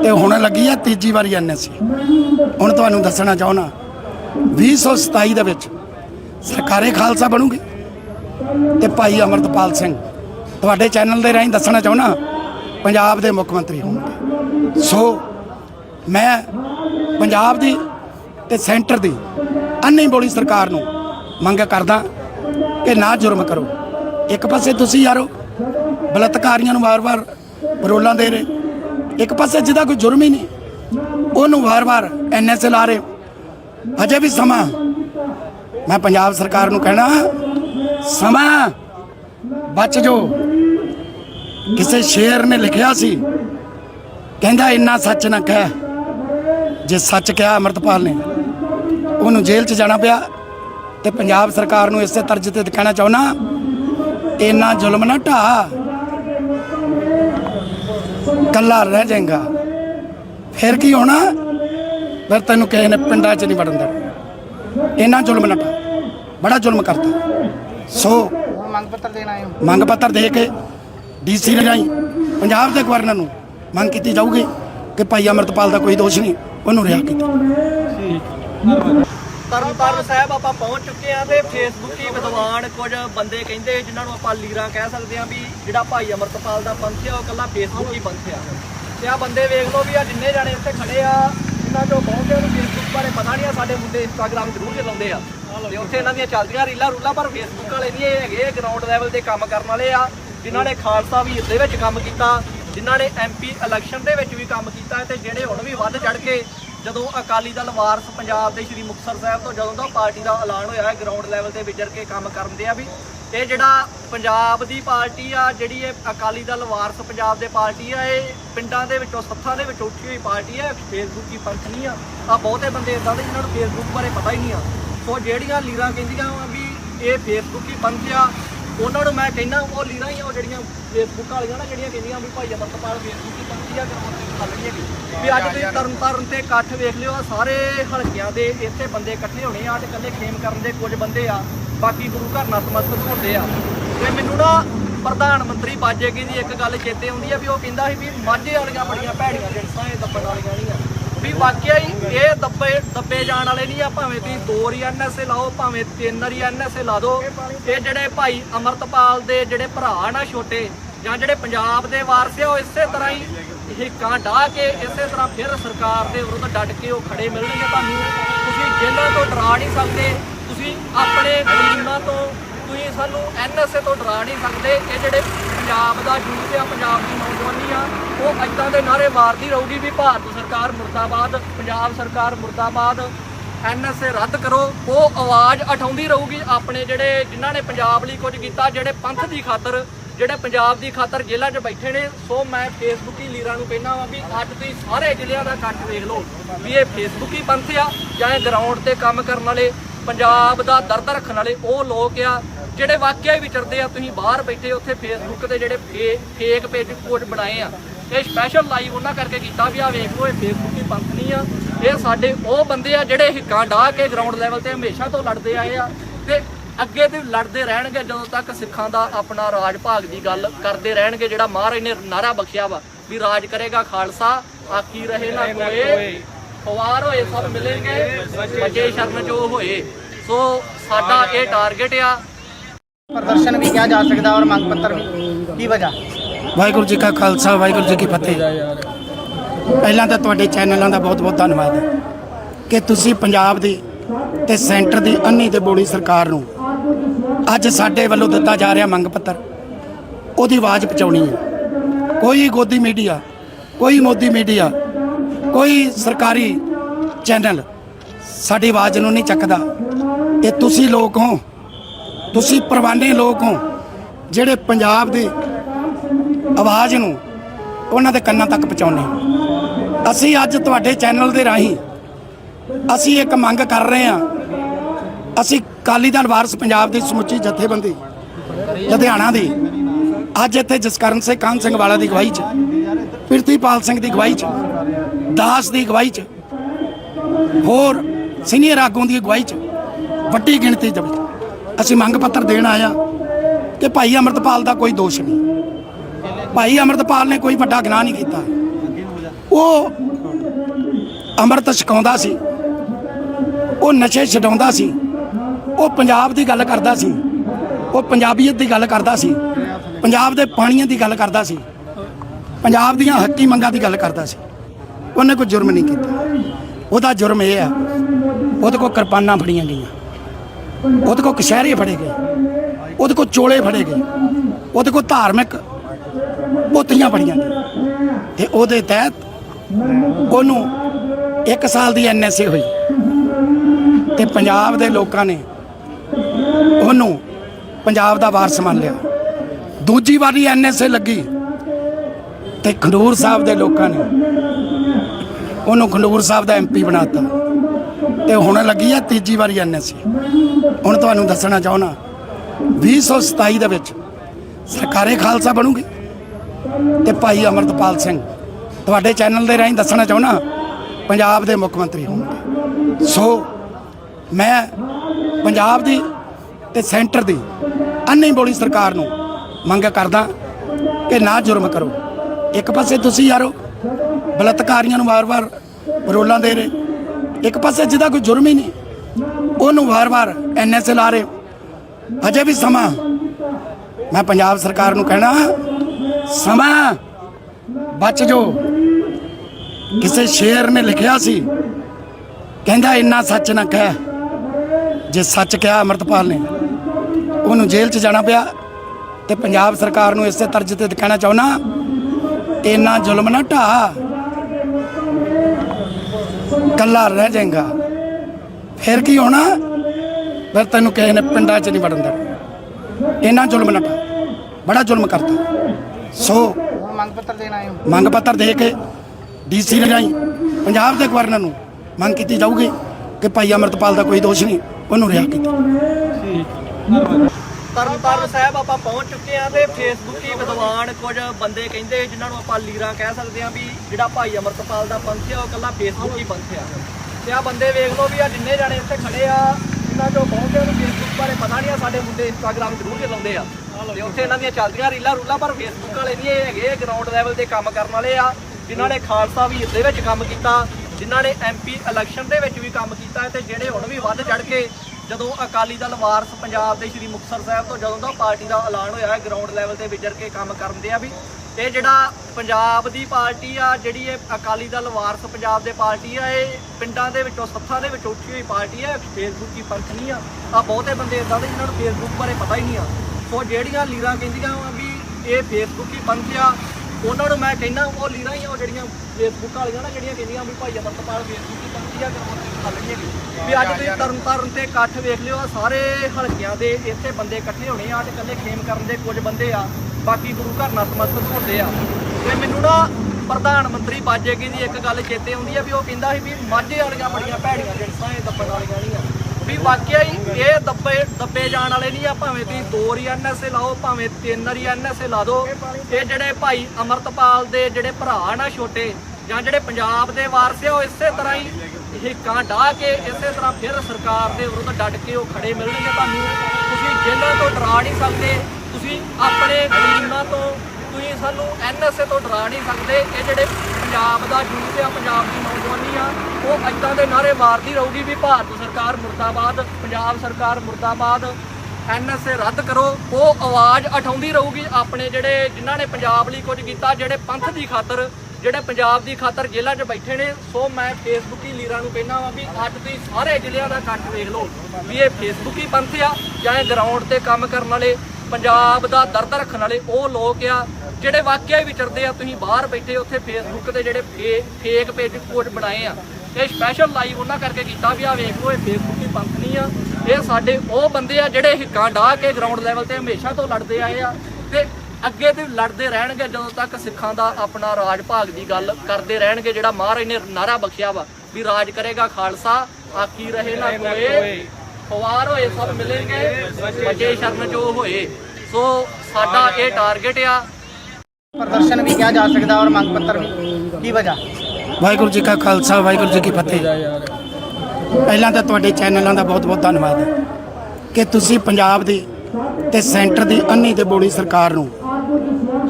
ਤੇ ਹੁਣ ਲੱਗੀ ਆ ਤੀਜੀ ਵਾਰੀ ਐਨਐਸਏ ਹੁਣ ਤੁਹਾਨੂੰ ਦੱਸਣਾ ਚਾਹੁੰਦਾ 2027 ਦੇ ਵਿੱਚ ਸਰਕਾਰੇ ਖਾਲਸਾ ਬਣੂਗੀ। ਤੇ ਭਾਈ ਅਮਰਤਪਾਲ ਸਿੰਘ, ਤੁਹਾਡੇ ਚੈਨਲ ਦੇ ਰਾਹੀਂ ਦੱਸਣਾ ਚਾਹੁੰਦਾ, ਪੰਜਾਬ ਦੇ ਮੁੱਖ ਮੰਤਰੀ ਹੋਣਗੇ। ਸੋ, ਮੈਂ ਪੰਜਾਬ ਦੀ ਤੇ ਸੈਂਟਰ ਦੀ ਅੰਨੀ ਬੋਲੀ ਸਰਕਾਰ ਨੂੰ ਮੰਗ ਕਰਦਾ ਕਿ ਨਾ ਜੁਰਮ ਕਰੋ। ਇੱਕ ਪਾਸੇ ਤੁਸੀਂ ਯਾਰੋ ਬਲਤਕਾਰੀਆਂ ਨੂੰ ਵਾਰ-ਵਾਰ ਪਰੋਲਾਂ ਦੇ ਰਹੇ, ਇੱਕ ਪਾਸੇ ਜਿਹਦਾ ਕੋਈ ਜੁਰਮ ਹੀ ਨਹੀਂ, ਉਹਨੂੰ ਵਾਰ-ਵਾਰ ਐਨਐਸਏ ਲਾ ਰਹੇ ਅਜੇ ਵੀ ਸਮਾਂ। ਮੈਂ ਪੰਜਾਬ ਸਰਕਾਰ ਨੂੰ ਕਹਿਣਾ, ਸਮਾਂ। ਬਚ ਜੋ। ਕਿਸੇ ਸ਼ੇਰ ਨੇ ਲਿਖਿਆ ਸੀ, ਕਹਿੰਦਾ ਇੰਨਾ ਸੱਚ ਨਾ ਕਹਿ। ਜੇ ਸੱਚ ਕਿਹਾ ਅਮਰਤਪਾਲ ਨੇ, ਉਹਨੂੰ ਜੇਲ੍ਹ 'ਚ ਜਾਣਾ ਪਿਆ। ਤੇ ਪੰਜਾਬ ਸਰਕਾਰ ਨੂੰ ਇਸੇ ਤਰਜ ਤੇ ਕਹਿਣਾ ਚਾਹੁੰਦਾ ਇੰਨਾ ਜ਼ੁਲਮ ਨਾ ਢਾ ਕੱਲਾ ਰਹਿ ਜਾਏਗਾ। ਫਿਰ ਕੀ ਹੋਣਾ? ਫਿਰ ਤੈਨੂੰ ਕਿਸੇ ਨੇ ਪਿੰਡਾਂ 'ਚ ਨਹੀਂ ਵੜਨ ਦੇਣਾ। ਇੰਨਾ ਜ਼ੁਲਮ ਨਾ ਬੜਾ ਜ਼ੁਲਮ ਕਰਤਾ। ਸੋ ਮੰਗ ਪੱਤਰ ਦੇਣ ਆਏ ਹੋ? ਮੰਗ ਪੱਤਰ ਦੇ ਕੇ ਡੀਸੀ ਰਾਹੀਂ ਪੰਜਾਬ ਦੇ ਗਵਰਨਰ ਨੂੰ ਮੰਗ ਕੀਤੀ ਜਾਊਗੀ ਕਿ ਭਾਈ ਅਮਰਤਪਾਲ ਦਾ ਕੋਈ ਦੋਸ਼ ਨਹੀਂ ਉਹਨੂੰ ਰਿਹਾ ਕੀਤਾ। ਤਰਨਤਾਰਨ ਸਾਹਿਬ ਆਪਾਂ ਪਹੁੰਚ ਚੁੱਕੇ ਆ ਤੇ ਫੇਸਬੁੱਕੀ ਵਿਦਵਾਨ ਕੁਝ ਬੰਦੇ ਕਹਿੰਦੇ ਜਿਨ੍ਹਾਂ ਨੂੰ ਆਪਾਂ ਲੀਰਾਂ ਕਹਿ ਸਕਦੇ ਆ ਵੀ ਜਿਹੜਾ ਭਾਈ ਅਮਰਤਪਾਲ ਦਾ ਪੰਥ ਆ ਉਹ ਕੱਲਾ ਫੇਸਬੁੱਕ ਹੀ ਪੰਥ ਆ। ਤੇ ਆ ਬੰਦੇ ਵੇਖ ਲਓ ਵੀ ਆ ਜਿੰਨੇ ਜਾਣੇ ਇੱਥੇ ਖੜੇ ਆ ਇਹਨਾਂ ਚੋਂ ਬਹੁਤਿਆਂ ਨੂੰ ਫੇਸਬੁੱਕ ਬਾਰੇ ਪਤਾ ਨਹੀਂ ਆ ਸਾਡੇ ਮੁੰਡੇ ਇੰਸਟਾਗ੍ਰਾਮ ਜ਼ਰੂਰ ਚਲਾਉਂਦੇ ਆ। ਤੇ ਉੱਥੇ ਇਹਨਾਂ ਦੀਆਂ ਚੱਲਦੀਆਂ ਰੀਲਾਂ ਰੂਲਾਂ, ਪਰ ਫੇਸਬੁੱਕ ਵਾਲੇ ਨਹੀਂ ਇਹ ਹੈਗੇ। ਗਰਾਊਂਡ ਲੈਵਲ ਤੇ ਕੰਮ ਕਰਨ ਵਾਲੇ ਆ। ਜਿਨ੍ਹਾਂ ਨੇ ਖਾਲਸਾ ਵੀ ਦੇ ਵਿੱਚ ਕੰਮ ਕੀਤਾ, ਜਿਨ੍ਹਾਂ ਨੇ ਐਮਪੀ ਇਲੈਕਸ਼ਨ ਦੇ ਵਿੱਚ ਵੀ ਕੰਮ ਕੀਤਾ ਤੇ ਜਿਹੜੇ ਹੁਣ ਵੀ ਵੱਧ ਚੜ ਕੇ ਜਦੋਂ ਅਕਾਲੀ ਦਲ ਵਾਰਸ ਪੰਜਾਬ ਦੇ ਸ਼੍ਰੀ ਮੁਕਤਸਰ ਸਾਹਿਬ ਤੋਂ ਜਦੋਂ ਦਾ ਪਾਰਟੀ ਦਾ ਐਲਾਨ ਹੋਇਆ ਹੈ ਗਰਾਊਂਡ ਲੈਵਲ ਤੇ ਵਿਚਰ ਕੇ ਕੰਮ ਕਰਨ ਦੇ ਆ ਵੀ ਇਹ ਜਿਹੜਾ ਪੰਜਾਬ ਦੀ ਪਾਰਟੀ ਆ ਜਿਹੜੀ ਇਹ ਅਕਾਲੀ ਦਲ ਵਾਰਸ ਪੰਜਾਬ ਦੇ ਪਾਰਟੀ ਆ ਇਹ ਪਿੰਡਾਂ ਦੇ ਵਿੱਚੋਂ ਸੱਥਾਂ ਦੇ ਵਿੱਚੋਂ ਉੱਠੀ ਹੋਈ ਪਾਰਟੀ ਆ ਫੇਸਬੁੱਕ ਦੀ ਪੰਥ ਨਹੀਂ ਆ। ਆ ਬਹੁਤੇ ਬੰਦੇ ਇਦਾਂ ਦੇ ਜਿਨ੍ਹਾਂ ਨੂੰ ਫੇਸਬੁੱਕ ਬਾਰੇ ਪਤਾ ਹੀ ਨਹੀਂ ਆ। ਸੋ ਜਿਹੜੀਆਂ ਲੀਰਾਂ ਕਹਿੰਦੀਆਂ ਵਾ ਵੀ ਇਹ ਫੇਸਬੁੱਕ ਹੀ ਪੰਥ ਆ ਉਹਨਾਂ ਨੂੰ ਮੈਂ ਕਹਿੰਦਾ ਉਹ ਲੀਰਾਂ ਹੀ ਆ ਉਹ ਜਿਹੜੀਆਂ ਫੇਸਬੁੱਕ ਵਾਲੀਆਂ ਨਾ ਜਿਹੜੀਆਂ ਕਹਿੰਦੀਆਂ ਵੀ ਭਾਈ ਅਮਰਤਪਾਲ ਫੇਸਬੁੱਕ ਦੀ ਪੰਥੀ ਆ ਕਰਵਾਉਣ ਦੀ ਗੱਲ ਨਹੀਂ ਹੈਗੀ। ਵੀ ਅੱਜ ਤੁਸੀਂ ਤਰਨ ਤਾਰਨ ਤੇ ਇਕੱਠ ਵੇਖ ਲਿਓ ਆਹ ਸਾਰੇ ਹਲਕਿਆਂ ਦੇ ਇੱਥੇ ਬੰਦੇ ਇਕੱਠੇ ਹੋਣੇ ਆ ਤੇ ਇਕੱਲੇ ਖੇਮ ਕਰਨ ਦੇ ਕੁਝ ਬੰਦੇ ਆ। ਬਾਕੀ ਗੁਰੂ ਘਰ ਨਤਮਸਤਕ ਹੁੰਦੇ ਆ। ਤੇ ਮੈਨੂੰ ਨਾ ਪ੍ਰਧਾਨ ਮੰਤਰੀ ਬਾਜੇਗੀ ਦੀ ਇੱਕ ਗੱਲ ਚੇਤੇ ਆਉਂਦੀ ਆ ਵੀ ਉਹ ਕਹਿੰਦਾ ਸੀ ਵੀ ਮਾਝੇ ਵਾਲੀਆਂ ਬੜੀਆਂ ਭੈੜੀਆਂ ਜਿਣਸਾਂ ਇਹ ਦੱਬਣ ਵਾਲੀਆਂ ਨਹੀਂ ਆ। ਵੀ ਵਾਕਿਆ ਹੀ ਇਹ ਦੱਬੇ ਦੱਬੇ ਜਾਣ ਵਾਲੇ ਨਹੀਂ ਆ, ਭਾਵੇਂ ਤੁਸੀਂ ਦੋ ਵਾਰੀ ਐਨਐਸਏ ਲਾਓ, ਭਾਵੇਂ ਤਿੰਨ ਵਾਰੀ ਐਨਐਸਏ ਲਾ ਦਿਓ ਇਹ ਜਿਹੜੇ ਭਾਈ ਅਮਰਤਪਾਲ ਦੇ ਜਿਹੜੇ ਭਰਾ ਨਾ ਛੋਟੇ, ਜਾਂ ਜਿਹੜੇ ਪੰਜਾਬ ਦੇ ਵਾਰਸ ਆ, ਉਹ ਇਸੇ ਤਰ੍ਹਾਂ ਹੀ ਹਿੱਕਾਂ ਢਾਹ ਕੇ ਇਸੇ ਤਰ੍ਹਾਂ ਫਿਰ ਸਰਕਾਰ ਦੇ ਵਿਰੁੱਧ ਡਟ ਕੇ ਉਹ ਖੜੇ ਮਿਲਣਗੇ ਤੁਹਾਨੂੰ। ਤੁਸੀਂ ਜੇਲ੍ਹਾਂ ਤੋਂ ਡਰਾ ਨਹੀਂ ਸਕਦੇ ਤੁਸੀਂ ਆਪਣੇ ਗਰੀਬਾਂ ਤੋਂ, ਤੁਸੀਂ ਸਾਨੂੰ ਐਨਐਸਏ ਤੋਂ ਡਰਾ ਨਹੀਂ ਸਕਦੇ। ਇਹ ਜਿਹੜੇ ਪੰਜਾਬ ਦਾ ਯੂਥ ਆ, ਪੰਜਾਬ ਦੀ ਨੌਜਵਾਨੀ ਆ, ਉਹ ਏਦਾਂ ਦੇ ਨਾਰੇ ਮਾਰਦੀ ਰਹੂਗੀ ਵੀ ਭਾਰਤ ਸਰਕਾਰ ਮੁਰਦਾਬਾਦ, ਪੰਜਾਬ ਸਰਕਾਰ ਮੁਰਦਾਬਾਦ, ਐਨਐਸਏ ਰੱਦ ਕਰੋ। ਉਹ ਆਵਾਜ਼ ਉਠਾਉਂਦੀ ਰਹੂਗੀ ਆਪਣੇ ਜਿਹੜੇ, ਜਿਨ੍ਹਾਂ ਨੇ ਪੰਜਾਬ ਲਈ ਕੁਝ ਕੀਤਾ, ਜਿਹੜੇ ਪੰਥ ਦੀ ਖਾਤਰ, ਜਿਹੜੇ ਪੰਜਾਬ ਦੀ ਖਾਤਰ ਜੇਲ੍ਹਾਂ 'ਚ ਬੈਠੇ ਨੇ। ਸੋ ਮੈਂ ਫੇਸਬੁੱਕੀ ਲੀਰਾਂ ਨੂੰ ਕਹਿਣਾ ਵਾ ਵੀ ਅੱਜ ਤੁਸੀਂ ਸਾਰੇ ਜ਼ਿਲ੍ਹਿਆਂ ਦਾ ਇਕੱਠ ਵੇਖ ਲਓ ਵੀ ਇਹ ਫੇਸਬੁੱਕੀ ਪੰਥ ਆ ਜਾਂ ਇਹ ਗਰਾਊਂਡ ਤੇ ਕੰਮ ਕਰਨ ਵਾਲੇ। ਪੰਜਾਬ ਦਾ ਦਰਦ ਰੱਖਣ ਵਾਲੇ ਉਹ ਲੋਕ ਆ ਜਿਹੜੇ ਵਾਕਿਆ ਹੀ ਵਿਚਰਦੇ ਆ ਤੁਸੀਂ ਬਾਹਰ ਬੈਠੇ ਉੱਥੇ ਫੇਸਬੁੱਕ ਤੇ ਜਿਹੜੇ ਫੇਕ ਪੇਜ ਕੋਡ ਬਣਾਏ ਆ ਇਹ ਸਪੈਸ਼ਲ ਲਾਈਵ ਉਹਨਾਂ ਕਰਕੇ ਕੀਤਾ ਵੀ ਆ ਵੇਖ ਇਹ ਫੇਸਬੁੱਕ ਦੀ ਪੰਥ ਨਹੀਂ ਆ ਇਹ ਸਾਡੇ ਉਹ ਬੰਦੇ ਆ ਜਿਹੜੇ ਹਿੱਕਾਂ ਢਾਹ ਕੇ ਗਰਾਊਂਡ ਲੈਵਲ ਤੇ ਹਮੇਸ਼ਾ ਤੋਂ ਲੜਦੇ ਆਏ ਆ ਤੇ ਅੱਗੇ ਤੇ ਲੜਦੇ ਰਹਿਣਗੇ ਜਦੋਂ ਤੱਕ ਸਿੱਖਾਂ ਦਾ ਆਪਣਾ ਰਾਜ ਭਾਗ ਦੀ ਗੱਲ ਕਰਦੇ ਰਹਿਣਗੇ ਜਿਹੜਾ ਮਹਾਰਾਜ ਨੇ ਨਾਰਾ ਬਖਸ਼ਿਆ ਵਾ ਵੀ ਰਾਜ ਕਰੇਗਾ ਖਾਲਸਾ ਆਕੀ ਰਹੇ ਨਾ ਕੋਏ। ਖਵਾਰ ਹੋਏ ਸਭ ਮਿਲਣਗੇ। ਬੱਜੇ ਸ਼ਰਨ ਜੋ ਹੋਏ। ਸੋ ਸਾਡਾ ਇਹ ਟਾਰਗੇਟ ਆ। ਪ੍ਰਦਰਸ਼ਨ ਵੀ ਕਿਹਾ ਜਾ ਸਕਦਾ ਔਰ ਮੰਗ ਪੱਤਰ ਵੀ। ਕੀ ਵਜ੍ਹਾ? ਵਾਹਿਗੁਰੂ ਜੀ ਕਾ ਖਾਲਸਾ ਵਾਹਿਗੁਰੂ ਜੀ ਕੀ ਫਤਿਹ। ਪਹਿਲਾਂ ਤਾਂ ਤੁਹਾਡੇ ਚੈਨਲਾਂ ਦਾ ਬਹੁਤ-ਬਹੁਤ ਧੰਨਵਾਦ ਕਿ ਤੁਸੀਂ ਪੰਜਾਬ ਦੀ ਤੇ ਸੈਂਟਰ ਦੀ ਅੰਨੀ ਤੇ ਬੋਲੀ ਸਰਕਾਰ ਨੂੰ ਅੱਜ ਸਾਡੇ ਵੱਲੋਂ ਦਿੱਤਾ ਜਾ ਰਿਹਾ ਮੰਗ ਪੱਤਰ। ਉਹਦੀ ਆਵਾਜ਼ ਪਹੁੰਚਾਉਣੀ ਹੈ। ਕੋਈ ਗੋਦੀ ਮੀਡੀਆ ਕੋਈ ਮੋਦੀ ਮੀਡੀਆ ਕੋਈ ਸਰਕਾਰੀ ਚੈਨਲ ਸਾਡੀ ਆਵਾਜ਼ ਨੂੰ ਨਹੀਂ ਚੱਕਦਾ। ਇਹ ਤੁਸੀਂ ਲੋਕ ਹੋ, ਤੁਸੀਂ ਪਰਵਾਨੇ ਲੋਕ ਹੋ, ਜਿਹੜੇ ਪੰਜਾਬ ਦੀ ਆਵਾਜ਼ ਨੂੰ ਉਹਨਾਂ ਦੇ ਕੰਨਾਂ ਤੱਕ ਪਹੁੰਚਾਉਣੇ ਅਸੀਂ ਅੱਜ ਤੁਹਾਡੇ ਚੈਨਲ ਦੇ ਰਾਹੀਂ ਅਸੀਂ ਇੱਕ ਮੰਗ ਕਰ ਰਹੇ ਹਾਂ। ਅਸੀਂ ਕਾਲੀ ਦਲ ਵਾਰਸ ਪੰਜਾਬ ਦੀ ਸਮੁੱਚੀ ਜਥੇਬੰਦੀ ਲੁਧਿਆਣਾ ਦੀ, ਅੱਜ ਇੱਥੇ ਜਸਕਰਨ ਸਿੰਘ ਕਾਨ ਸਿੰਘ ਵਾਲਾ ਦੀ ਅਗਵਾਈ 'ਚ ਪ੍ਰਿਤੀਪਾਲ ਸਿੰਘ ਦੀ ਅਗਵਾਈ 'ਚ ਦਾਸ ਦੀ ਅਗਵਾਈ 'ਚ, ਹੋਰ ਸੀਨੀਅਰ ਆਗੂਆਂ ਦੀ ਅਗਵਾਈ 'ਚ ਵੱਡੀ ਗਿਣਤੀ ਦੇ ਵਿੱਚ ਅਸੀਂ ਮੰਗ ਪੱਤਰ ਦੇਣ ਆਇਆ ਕਿ ਭਾਈ ਅਮਰਤਪਾਲ ਦਾ ਕੋਈ ਦੋਸ਼ ਨਹੀਂ। ਭਾਈ ਅਮਰਤਪਾਲ ਨੇ ਕੋਈ ਵੱਡਾ ਗੁਨਾਹ ਨਹੀਂ ਕੀਤਾ। ਉਹ ਅੰਮ੍ਰਿਤ ਛਕਾਉਂਦਾ ਸੀ, ਉਹ ਨਸ਼ੇ ਛਡਾਉਂਦਾ ਸੀ, ਉਹ ਪੰਜਾਬ ਦੀ ਗੱਲ ਕਰਦਾ ਸੀ, ਉਹ ਪੰਜਾਬੀਅਤ ਦੀ ਗੱਲ ਕਰਦਾ ਸੀ, ਪੰਜਾਬ ਦੇ ਪਾਣੀਆਂ ਦੀ ਗੱਲ ਕਰਦਾ ਸੀ, ਪੰਜਾਬ ਦੀਆਂ ਹੱਕੀ ਮੰਗਾਂ ਦੀ ਗੱਲ ਕਰਦਾ ਸੀ। ਉਹਨੇ ਕੋਈ ਜੁਰਮ ਨਹੀਂ ਕੀਤਾ। ਉਹਦਾ ਜੁਰਮ ਇਹ ਆ, ਉਹਦੇ ਕੋਲ ਕਿਰਪਾਨਾਂ ਫੜੀਆਂ ਗਈਆਂ। ਉਹਦੇ ਕੋਲ ਕਸ਼ਹਿਰੇ ਫੜੇ ਗਏ। ਉਹਦੇ ਕੋਲ ਚੋਲੇ ਫੜੇ ਗਏ। ਉਹਦੇ ਕੋਲ ਧਾਰਮਿਕ ਪੋਤੀਆਂ ਫੜੀਆਂ ਗਈਆਂ। ਤੇ ਉਹਦੇ ਤਹਿਤ ਉਹਨੂੰ 1 ਸਾਲ ਦੀ ਐਨਐਸਏ ਹੋਈ। ਤੇ ਪੰਜਾਬ ਦੇ ਲੋਕਾਂ ਨੇ ਉਹਨੂੰ ਪੰਜਾਬ ਦਾ ਵਾਰਸ ਮੰਨ ਲਿਆ। ਦੂਜੀ ਵਾਰੀ ਐਨਐਸਏ ਲੱਗੀ ਤੇ ਖਡੂਰ ਸਾਹਿਬ ਦੇ ਲੋਕਾਂ ਨੇ ਉਹਨੂੰ ਖੰਡੂਰ ਸਾਹਿਬ ਦਾ ਐਮਪੀ ਬਣਾਤਾ। ਤੇ ਹੁਣ ਲੱਗੀ ਆ ਤੀਜੀ ਵਾਰੀ ਐਨਐਸਏ ਹੁਣ ਤੁਹਾਨੂੰ ਦੱਸਣਾ ਚਾਹਣਾ 2027 ਦੇ ਵਿੱਚ ਸਰਕਾਰੇ ਖਾਲਸਾ ਬਣੂਗੀ। ਤੇ ਭਾਈ ਅਮਰਤਪਾਲ ਸਿੰਘ, ਤੁਹਾਡੇ ਚੈਨਲ ਦੇ ਰਾਹੀਂ ਦੱਸਣਾ ਚਾਹਣਾ ਪੰਜਾਬ ਦੇ ਮੁੱਖ ਮੰਤਰੀ ਹੋਣਗੇ। ਸੋ, ਮੈਂ ਪੰਜਾਬ ਦੀ ਤੇ ਸੈਂਟਰ ਦੀ ਅੰਨੀ ਬੋਲੀ ਸਰਕਾਰ ਨੂੰ ਮੰਗ ਕਰਦਾ ਕਿ ਨਾ ਜੁਰਮ ਕਰੋ। ਇੱਕ ਪਾਸੇ ਤੁਸੀਂ ਯਾਰੋ ਬਲਤਕਾਰੀਆਂ ਨੂੰ ਵਾਰ-ਵਾਰ ਰੋਲਾਂ ਦੇ ਰਹੇ। ਇੱਕ ਪਾਸੇ ਜਿਹਦਾ ਕੋਈ ਜੁਰਮ ਹੀ ਨਹੀਂ, ਉਹਨੂੰ ਵਾਰ-ਵਾਰ ਐਨਐਸਏ ਲਾ ਰਹੇ। ਅਜੇ ਵੀ ਸਮਾਂ। ਮੈਂ ਪੰਜਾਬ ਸਰਕਾਰ ਨੂੰ ਕਹਿਣਾ, ਸਮਾਂ। ਬਚ ਜੋ। ਕਿਸੇ ਸ਼ੇਰ ਨੇ ਲਿਖਿਆ ਸੀ, ਕਹਿੰਦਾ ਇੰਨਾ ਸੱਚ ਨਾ ਕਹਿ। ਜੇ ਸੱਚ ਕਿਹਾ ਅਮਰਤਪਾਲ ਨੇ, ਉਹਨੂੰ ਜੇਲ੍ਹ 'ਚ ਜਾਣਾ ਪਿਆ। ਤੇ ਪੰਜਾਬ ਸਰਕਾਰ ਨੂੰ ਇਸੇ ਤਰਜ ਤੇ ਕਹਿਣਾ ਚਾਹੁੰਦਾ ਇੰਨਾ ਜ਼ੁਲਮ ਨਾ ਢਾ। ਕੱਲਾ ਰਹਿ ਜਾਏਗਾ। ਫਿਰ ਕੀ ਹੋਣਾ? ਫਿਰ ਤੈਨੂੰ ਕਿਸੇ ਨੇ ਪਿੰਡਾਂ 'ਚ ਨਹੀਂ ਵੜਨ ਦੇਣਾ। ਇੰਨਾ ਜ਼ੁਲਮ ਨਾ ਢਾ। ਬੜਾ ਜ਼ੁਲਮ ਕਰਤਾ। ਸੋ ਮੰਗ ਪੱਤਰ ਦੇਣ ਆਏ ਹੋ ਮੰਗ ਪੱਤਰ ਦੇ ਕੇ ਡੀਸੀ ਰਾਹੀਂ ਪੰਜਾਬ ਦੇ ਗਵਰਨਰ ਨੂੰ ਮੰਗ ਕੀਤੀ ਜਾਊਗੀ ਕਿ ਭਾਈ ਅਮਰਤਪਾਲ ਦਾ ਕੋਈ ਦੋਸ਼ ਨਹੀਂ, ਉਹਨੂੰ ਰਿਹਾ ਕੀਤਾ। ਤਰਨਤਾਰਨ ਸਾਹਿਬ ਆਪਾਂ ਪਹੁੰਚ ਚੁੱਕੇ ਆ ਤੇ ਫੇਸਬੁੱਕੀ ਵਿਦਵਾਨ ਕੁਝ ਬੰਦੇ ਕਹਿੰਦੇ ਜਿਨ੍ਹਾਂ ਨੂੰ ਆਪਾਂ ਲੀਰਾਂ ਕਹਿ ਸਕਦੇ ਆ ਵੀ ਜਿਹੜਾ ਭਾਈ ਅਮਰਤਪਾਲ ਦਾ ਪੰਥ ਆ, ਉਹ ਕੱਲਾ ਫੇਸਬੁੱਕ ਹੀ ਪੰਥ ਆ। ਤੇ ਆ ਬੰਦੇ ਵੇਖ ਲਓ ਵੀ ਆ ਜਿੰਨੇ ਜਾਣੇ ਇੱਥੇ ਖੜੇ ਆ, ਇਹਨਾਂ ਚੋਂ ਬਹੁਤਿਆਂ ਨੂੰ ਫੇਸਬੁੱਕ ਬਾਰੇ ਪਤਾ ਨਹੀਂ ਆ, ਸਾਡੇ ਮੁੰਡੇ ਇੰਸਟਾਗ੍ਰਾਮ ਜ਼ਰੂਰ ਚਲਾਉਂਦੇ ਆ। ਤੇ ਉੱਥੇ ਇਹਨਾਂ ਦੀਆਂ ਚੱਲਦੀਆਂ ਰੀਲਾਂ ਰੂਲਾਂ, ਪਰ ਫੇਸਬੁੱਕ ਵਾਲੇ ਨਹੀਂ, ਇਹ ਹੈਗੇ ਗਰਾਊਂਡ ਲੈਵਲ ਤੇ ਕੰਮ ਕਰਨ ਵਾਲੇ ਆ, ਜਿਨ੍ਹਾਂ ਨੇ ਖਾਲਸਾ ਵੀਰ ਦੇ ਵਿੱਚ ਕੰਮ ਕੀਤਾ, ਜਿਨ੍ਹਾਂ ਨੇ ਐਮਪੀ ਇਲੈਕਸ਼ਨ ਦੇ ਵਿੱਚ ਵੀ ਕੰਮ ਕੀਤਾ, ਤੇ ਜਿਹੜੇ ਹੁਣ ਵੀ ਵੱਧ ਚੜ ਕੇ ਜਦੋਂ ਅਕਾਲੀ ਦਲ ਵਾਰਸ ਪੰਜਾਬ ਦੇ ਸ਼੍ਰੀ ਮੁਕਤਸਰ ਸਾਹਿਬ ਤੋਂ ਜਦੋਂ ਦਾ ਪਾਰਟੀ ਦਾ ਐਲਾਨ ਹੋਇਆ ਹੈ ਗਰਾਊਂਡ ਲੈਵਲ ਤੇ ਵਿਚਰ ਕੇ ਕੰਮ ਕਰਨ ਦੇ ਆ ਵੀ, ਇਹ ਜਿਹੜਾ ਪੰਜਾਬ ਦੀ ਪਾਰਟੀ ਆ, ਜਿਹੜੀ ਇਹ ਅਕਾਲੀ ਦਲ ਵਾਰਸ ਪੰਜਾਬ ਦੇ ਪਾਰਟੀ ਆ, ਇਹ ਪਿੰਡਾਂ ਦੇ ਵਿੱਚੋਂ, ਸੱਥਾਂ ਦੇ ਵਿੱਚ ਉੱਠੀ ਹੋਈ ਪਾਰਟੀ ਆ ਫੇਸਬੁੱਕ ਦੀ ਪੰਥ ਨਹੀਂ ਆ। ਆ ਬਹੁਤੇ ਬੰਦੇ ਇਦਾਂ ਦੇ ਜਿਨ੍ਹਾਂ ਨੂੰ ਫੇਸਬੁੱਕ ਬਾਰੇ ਪਤਾ ਹੀ ਨਹੀਂ ਆ। ਸੋ ਜਿਹੜੀਆਂ ਲੀਰਾਂ ਕਹਿੰਦੀਆਂ ਵਾ ਵੀ ਇਹ ਫੇਸਬੁੱਕ ਹੀ ਪੰਥ ਆ ਉਹਨਾਂ ਨੂੰ ਮੈਂ ਕਹਿੰਦਾ ਉਹ ਲੀਰਾਂ ਹੀ ਆ ਉਹ ਜਿਹੜੀਆਂ ਫੇਸਬੁੱਕ ਵਾਲੀਆਂ ਨਾ ਜਿਹੜੀਆਂ ਕਹਿੰਦੀਆਂ ਵੀ ਭਾਈ ਅਮਰਤਪਾਲ ਫੇਸਬੁੱਕ ਹੀ ਪੰਥੀ ਆ ਗੱਲ ਨਹੀਂ ਹੈਗੀ ਵੀ ਅੱਜ ਤੁਸੀਂ ਤਰਨ ਤਾਰਨ ਤੇ ਇਕੱਠ ਵੇਖ ਲਿਓ ਆਹ ਸਾਰੇ ਹਲਕਿਆਂ ਦੇ ਇੱਥੇ ਬੰਦੇ ਇਕੱਠੇ ਹੋਣੇ ਆ ਤੇ ਇਕੱਲੇ ਖੇਮ ਕਰਨ ਦੇ ਕੁਝ ਬੰਦੇ ਆ ਬਾਕੀ ਗੁਰੂ ਘਰ ਨਤਮਸਤਕ ਹੁੰਦੇ ਆ। ਤੇ ਮੈਨੂੰ ਨਾ ਪ੍ਰਧਾਨ ਮੰਤਰੀ ਬਾਜੇਗੀ ਦੀ ਇੱਕ ਗੱਲ ਚੇਤੇ ਆਉਂਦੀ ਆ ਵੀ ਉਹ ਕਹਿੰਦਾ ਸੀ ਵੀ ਮਾਝੇ ਵਾਲੀਆਂ ਬੜੀਆਂ ਭੈੜੀਆਂ ਜਿਣਸਾਂ ਇਹ ਦੱਬਣ ਵਾਲੀਆਂ ਨਹੀਂ ਆ। ਵੀ ਵਾਕਿਆ ਹੀ ਇਹ ਦੱਬੇ ਦੱਬੇ ਜਾਣ ਵਾਲੇ ਨਹੀਂ ਆ, ਭਾਵੇਂ ਤੁਸੀਂ ਦੋ ਵਾਰੀ ਐਨਐਸਏ ਲਾਓ, ਭਾਵੇਂ ਤਿੰਨ ਵਾਰੀ ਐਨਐਸਏ ਲਾ ਦਿਓ। ਇਹ ਜਿਹੜੇ ਭਾਈ ਅਮਰਤਪਾਲ ਦੇ ਜਿਹੜੇ ਭਰਾ ਨਾ ਛੋਟੇ, ਜਾਂ ਜਿਹੜੇ ਪੰਜਾਬ ਦੇ ਵਾਰਸ ਆ, ਉਹ ਇਸੇ ਤਰ੍ਹਾਂ ਹੀ ਹਿੱਕਾਂ ਢਾਹ ਕੇ ਇਸੇ ਤਰ੍ਹਾਂ ਫਿਰ ਸਰਕਾਰ ਦੇ ਵਿਰੁੱਧ ਡਟ ਕੇ ਉਹ ਖੜੇ ਮਿਲਣਗੇ ਤੁਹਾਨੂੰ। ਤੁਸੀਂ ਜੇਲ੍ਹਾਂ ਤੋਂ ਡਰਾ ਨਹੀਂ ਸਕਦੇ, ਤੁਸੀਂ ਆਪਣੇ ਕਾਨੂੰਨਾਂ ਤੋਂ, ਤੁਸੀਂ ਸਾਨੂੰ ਐਨਐਸਏ ਤੋਂ ਡਰਾ ਨਹੀਂ ਸਕਦੇ। ਇਹ ਜਿਹੜੇ ਪੰਜਾਬ ਦਾ ਯੂਥ ਆ, ਪੰਜਾਬ ਦੀ ਨੌਜਵਾਨੀ ਆ, ਉਹ ਏਦਾਂ ਦੇ ਨਾਰੇ ਮਾਰਦੀ ਰਹੂਗੀ ਵੀ ਭਾਰਤ ਸਰਕਾਰ ਮੁਰਦਾਬਾਦ, ਪੰਜਾਬ ਸਰਕਾਰ ਮੁਰਦਾਬਾਦ ਐਨਐਸਏ ਰੱਦ ਕਰੋ, ਉਹ ਆਵਾਜ਼ ਉਠਾਉਂਦੀ ਰਹੂਗੀ ਆਪਣੇ ਜਿਹੜੇ, ਜਿਨ੍ਹਾਂ ਨੇ ਪੰਜਾਬ ਲਈ ਕੁਝ ਕੀਤਾ, ਜਿਹੜੇ ਪੰਥ ਦੀ ਖਾਤਰ, ਜਿਹੜੇ ਪੰਜਾਬ ਦੀ ਖਾਤਰ ਜ਼ਿਲ੍ਹਾ 'ਚ ਬੈਠੇ ਨੇ, ਸੋ ਮੈਂ ਫੇਸਬੁੱਕੀ ਲੀਰਾਂ ਨੂੰ ਕਹਿਣਾ ਵਾਂ ਵੀ ਅੱਜ ਤੁਸੀਂ ਸਾਰੇ ਜ਼ਿਲ੍ਹਿਆਂ ਦਾ ਇਕੱਠ ਵੇਖ ਲਓ, ਵੀ ਇਹ ਫੇਸਬੁੱਕੀ ਪੰਥ ਆ ਜਾਂ ਇਹ ਗਰਾਊਂਡ ਤੇ ਕੰਮ ਕਰਨ ਵਾਲੇ, ਪੰਜਾਬ ਦਾ ਦਰਦ ਰੱਖਣ ਵਾਲੇ, ਉਹ ਲੋਕ ਆ ਜਿਹੜੇ ਵਾਕਿਆ ਹੀ ਵਿਚਰਦੇ ਆ ਤੁਸੀਂ ਬਾਹਰ ਬੈਠੇ ਉੱਥੇ ਫੇਸਬੁੱਕ ਤੇ ਜਿਹੜੇ ਫੇਕ ਪੇਜ ਕੋਡ ਬਣਾਏ ਆ ਇਹ ਸਪੈਸ਼ਲ ਲਾਈਵ ਉਹਨਾਂ ਕਰਕੇ ਕੀਤਾ ਵੀ ਆ ਵੇਖ ਲਓ ਇਹ ਫੇਸਬੁੱਕ ਦੀ ਨਹੀਂ ਆ ਇਹ ਸਾਡੇ ਉਹ ਬੰਦੇ ਆ ਜਿਹੜੇ ਹਿੱਕਾਂ ਢਾਹ ਕੇ ਗਰਾਊਂਡ ਲੈਵਲ ਤੇ ਹਮੇਸ਼ਾ ਤੋਂ ਲੜਦੇ ਆਏ ਆ ਤੇ ਅੱਗੇ ਤੇ ਲੜਦੇ ਰਹਿਣਗੇ ਜਦੋਂ ਤੱਕ ਸਿੱਖਾਂ ਦਾ ਆਪਣਾ ਰਾਜ ਭਾਗ ਦੀ ਗੱਲ ਕਰਦੇ ਰਹਿਣਗੇ ਜਿਹੜਾ ਮਹਾਰਾਜ ਨੇ ਨਾਰਾ ਬਖਸ਼ਿਆ ਵਾ ਵੀ ਰਾਜ ਕਰੇਗਾ ਖਾਲਸਾ ਆਕੀ ਰਹੇ ਨਾ ਕੋਏ ਖਵਾਰ ਹੋਏ ਸਭ ਮਿਲਣਗੇ ਬੱਚੇ ਸ਼ਰਨ ਜੋ ਹੋਏ। ਸੋ ਸਾਡਾ ਇਹ ਟਾਰਗੇਟ ਆ ਪ੍ਰਦਰਸ਼ਨ ਵੀ ਕਿਹਾ ਜਾ ਸਕਦਾ ਔਰ ਮੰਗ ਪੱਤਰ ਵੀ। ਕੀ ਵਜ੍ਹਾ? ਵਾਹਿਗੁਰੂ ਜੀ ਕਾ ਖਾਲਸਾ, ਵਾਹਿਗੁਰੂ ਜੀ ਕੀ ਫਤਿਹ। ਪਹਿਲਾਂ ਤਾਂ ਤੁਹਾਡੇ ਚੈਨਲਾਂ ਦਾ ਬਹੁਤ ਬਹੁਤ ਧੰਨਵਾਦ ਕਿ ਤੁਸੀਂ ਪੰਜਾਬ ਦੀ ਤੇ ਸੈਂਟਰ ਦੀ ਅੰਨੀ ਤੇ ਬੋੜੀ ਸਰਕਾਰ ਨੂੰ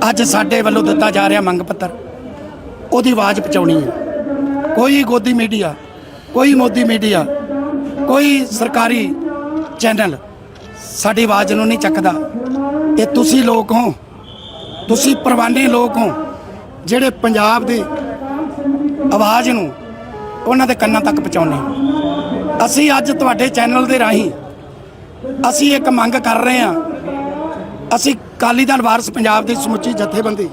ਅੱਜ ਸਾਡੇ ਵੱਲੋਂ ਦਿੱਤਾ ਜਾ ਰਿਹਾ ਮੰਗ ਪੱਤਰ। ਉਹਦੀ ਆਵਾਜ਼ ਪਹੁੰਚਾਉਣੀ ਹੈ। ਕੋਈ ਗੋਦੀ ਮੀਡੀਆ, ਕੋਈ ਮੋਦੀ ਮੀਡੀਆ, ਕੋਈ ਸਰਕਾਰੀ ਚੈਨਲ ਸਾਡੀ ਆਵਾਜ਼ ਨੂੰ ਨਹੀਂ ਚੱਕਦਾ। ਇਹ ਤੁਸੀਂ ਲੋਕ ਹੋ ਤੁਸੀਂ ਪ੍ਰਵਾਨੀ ਲੋਕ ਹੋ, ਜਿਹੜੇ ਪੰਜਾਬ ਦੀ ਆਵਾਜ਼ ਨੂੰ ਉਹਨਾਂ ਦੇ ਕੰਨਾਂ ਤੱਕ ਪਹੁੰਚਾਉਂਦੇ ਹੋ। ਅਸੀਂ ਅੱਜ ਤੁਹਾਡੇ ਚੈਨਲ ਦੇ ਰਾਹੀਂ ਅਸੀਂ ਇੱਕ ਮੰਗ ਕਰ ਰਹੇ ਹਾਂ, ਅਸੀਂ ਕਾਲੀ ਦਲ ਵਾਰਸ ਪੰਜਾਬ ਦੀ ਸਮੁੱਚੀ ਜਥੇਬੰਦੀ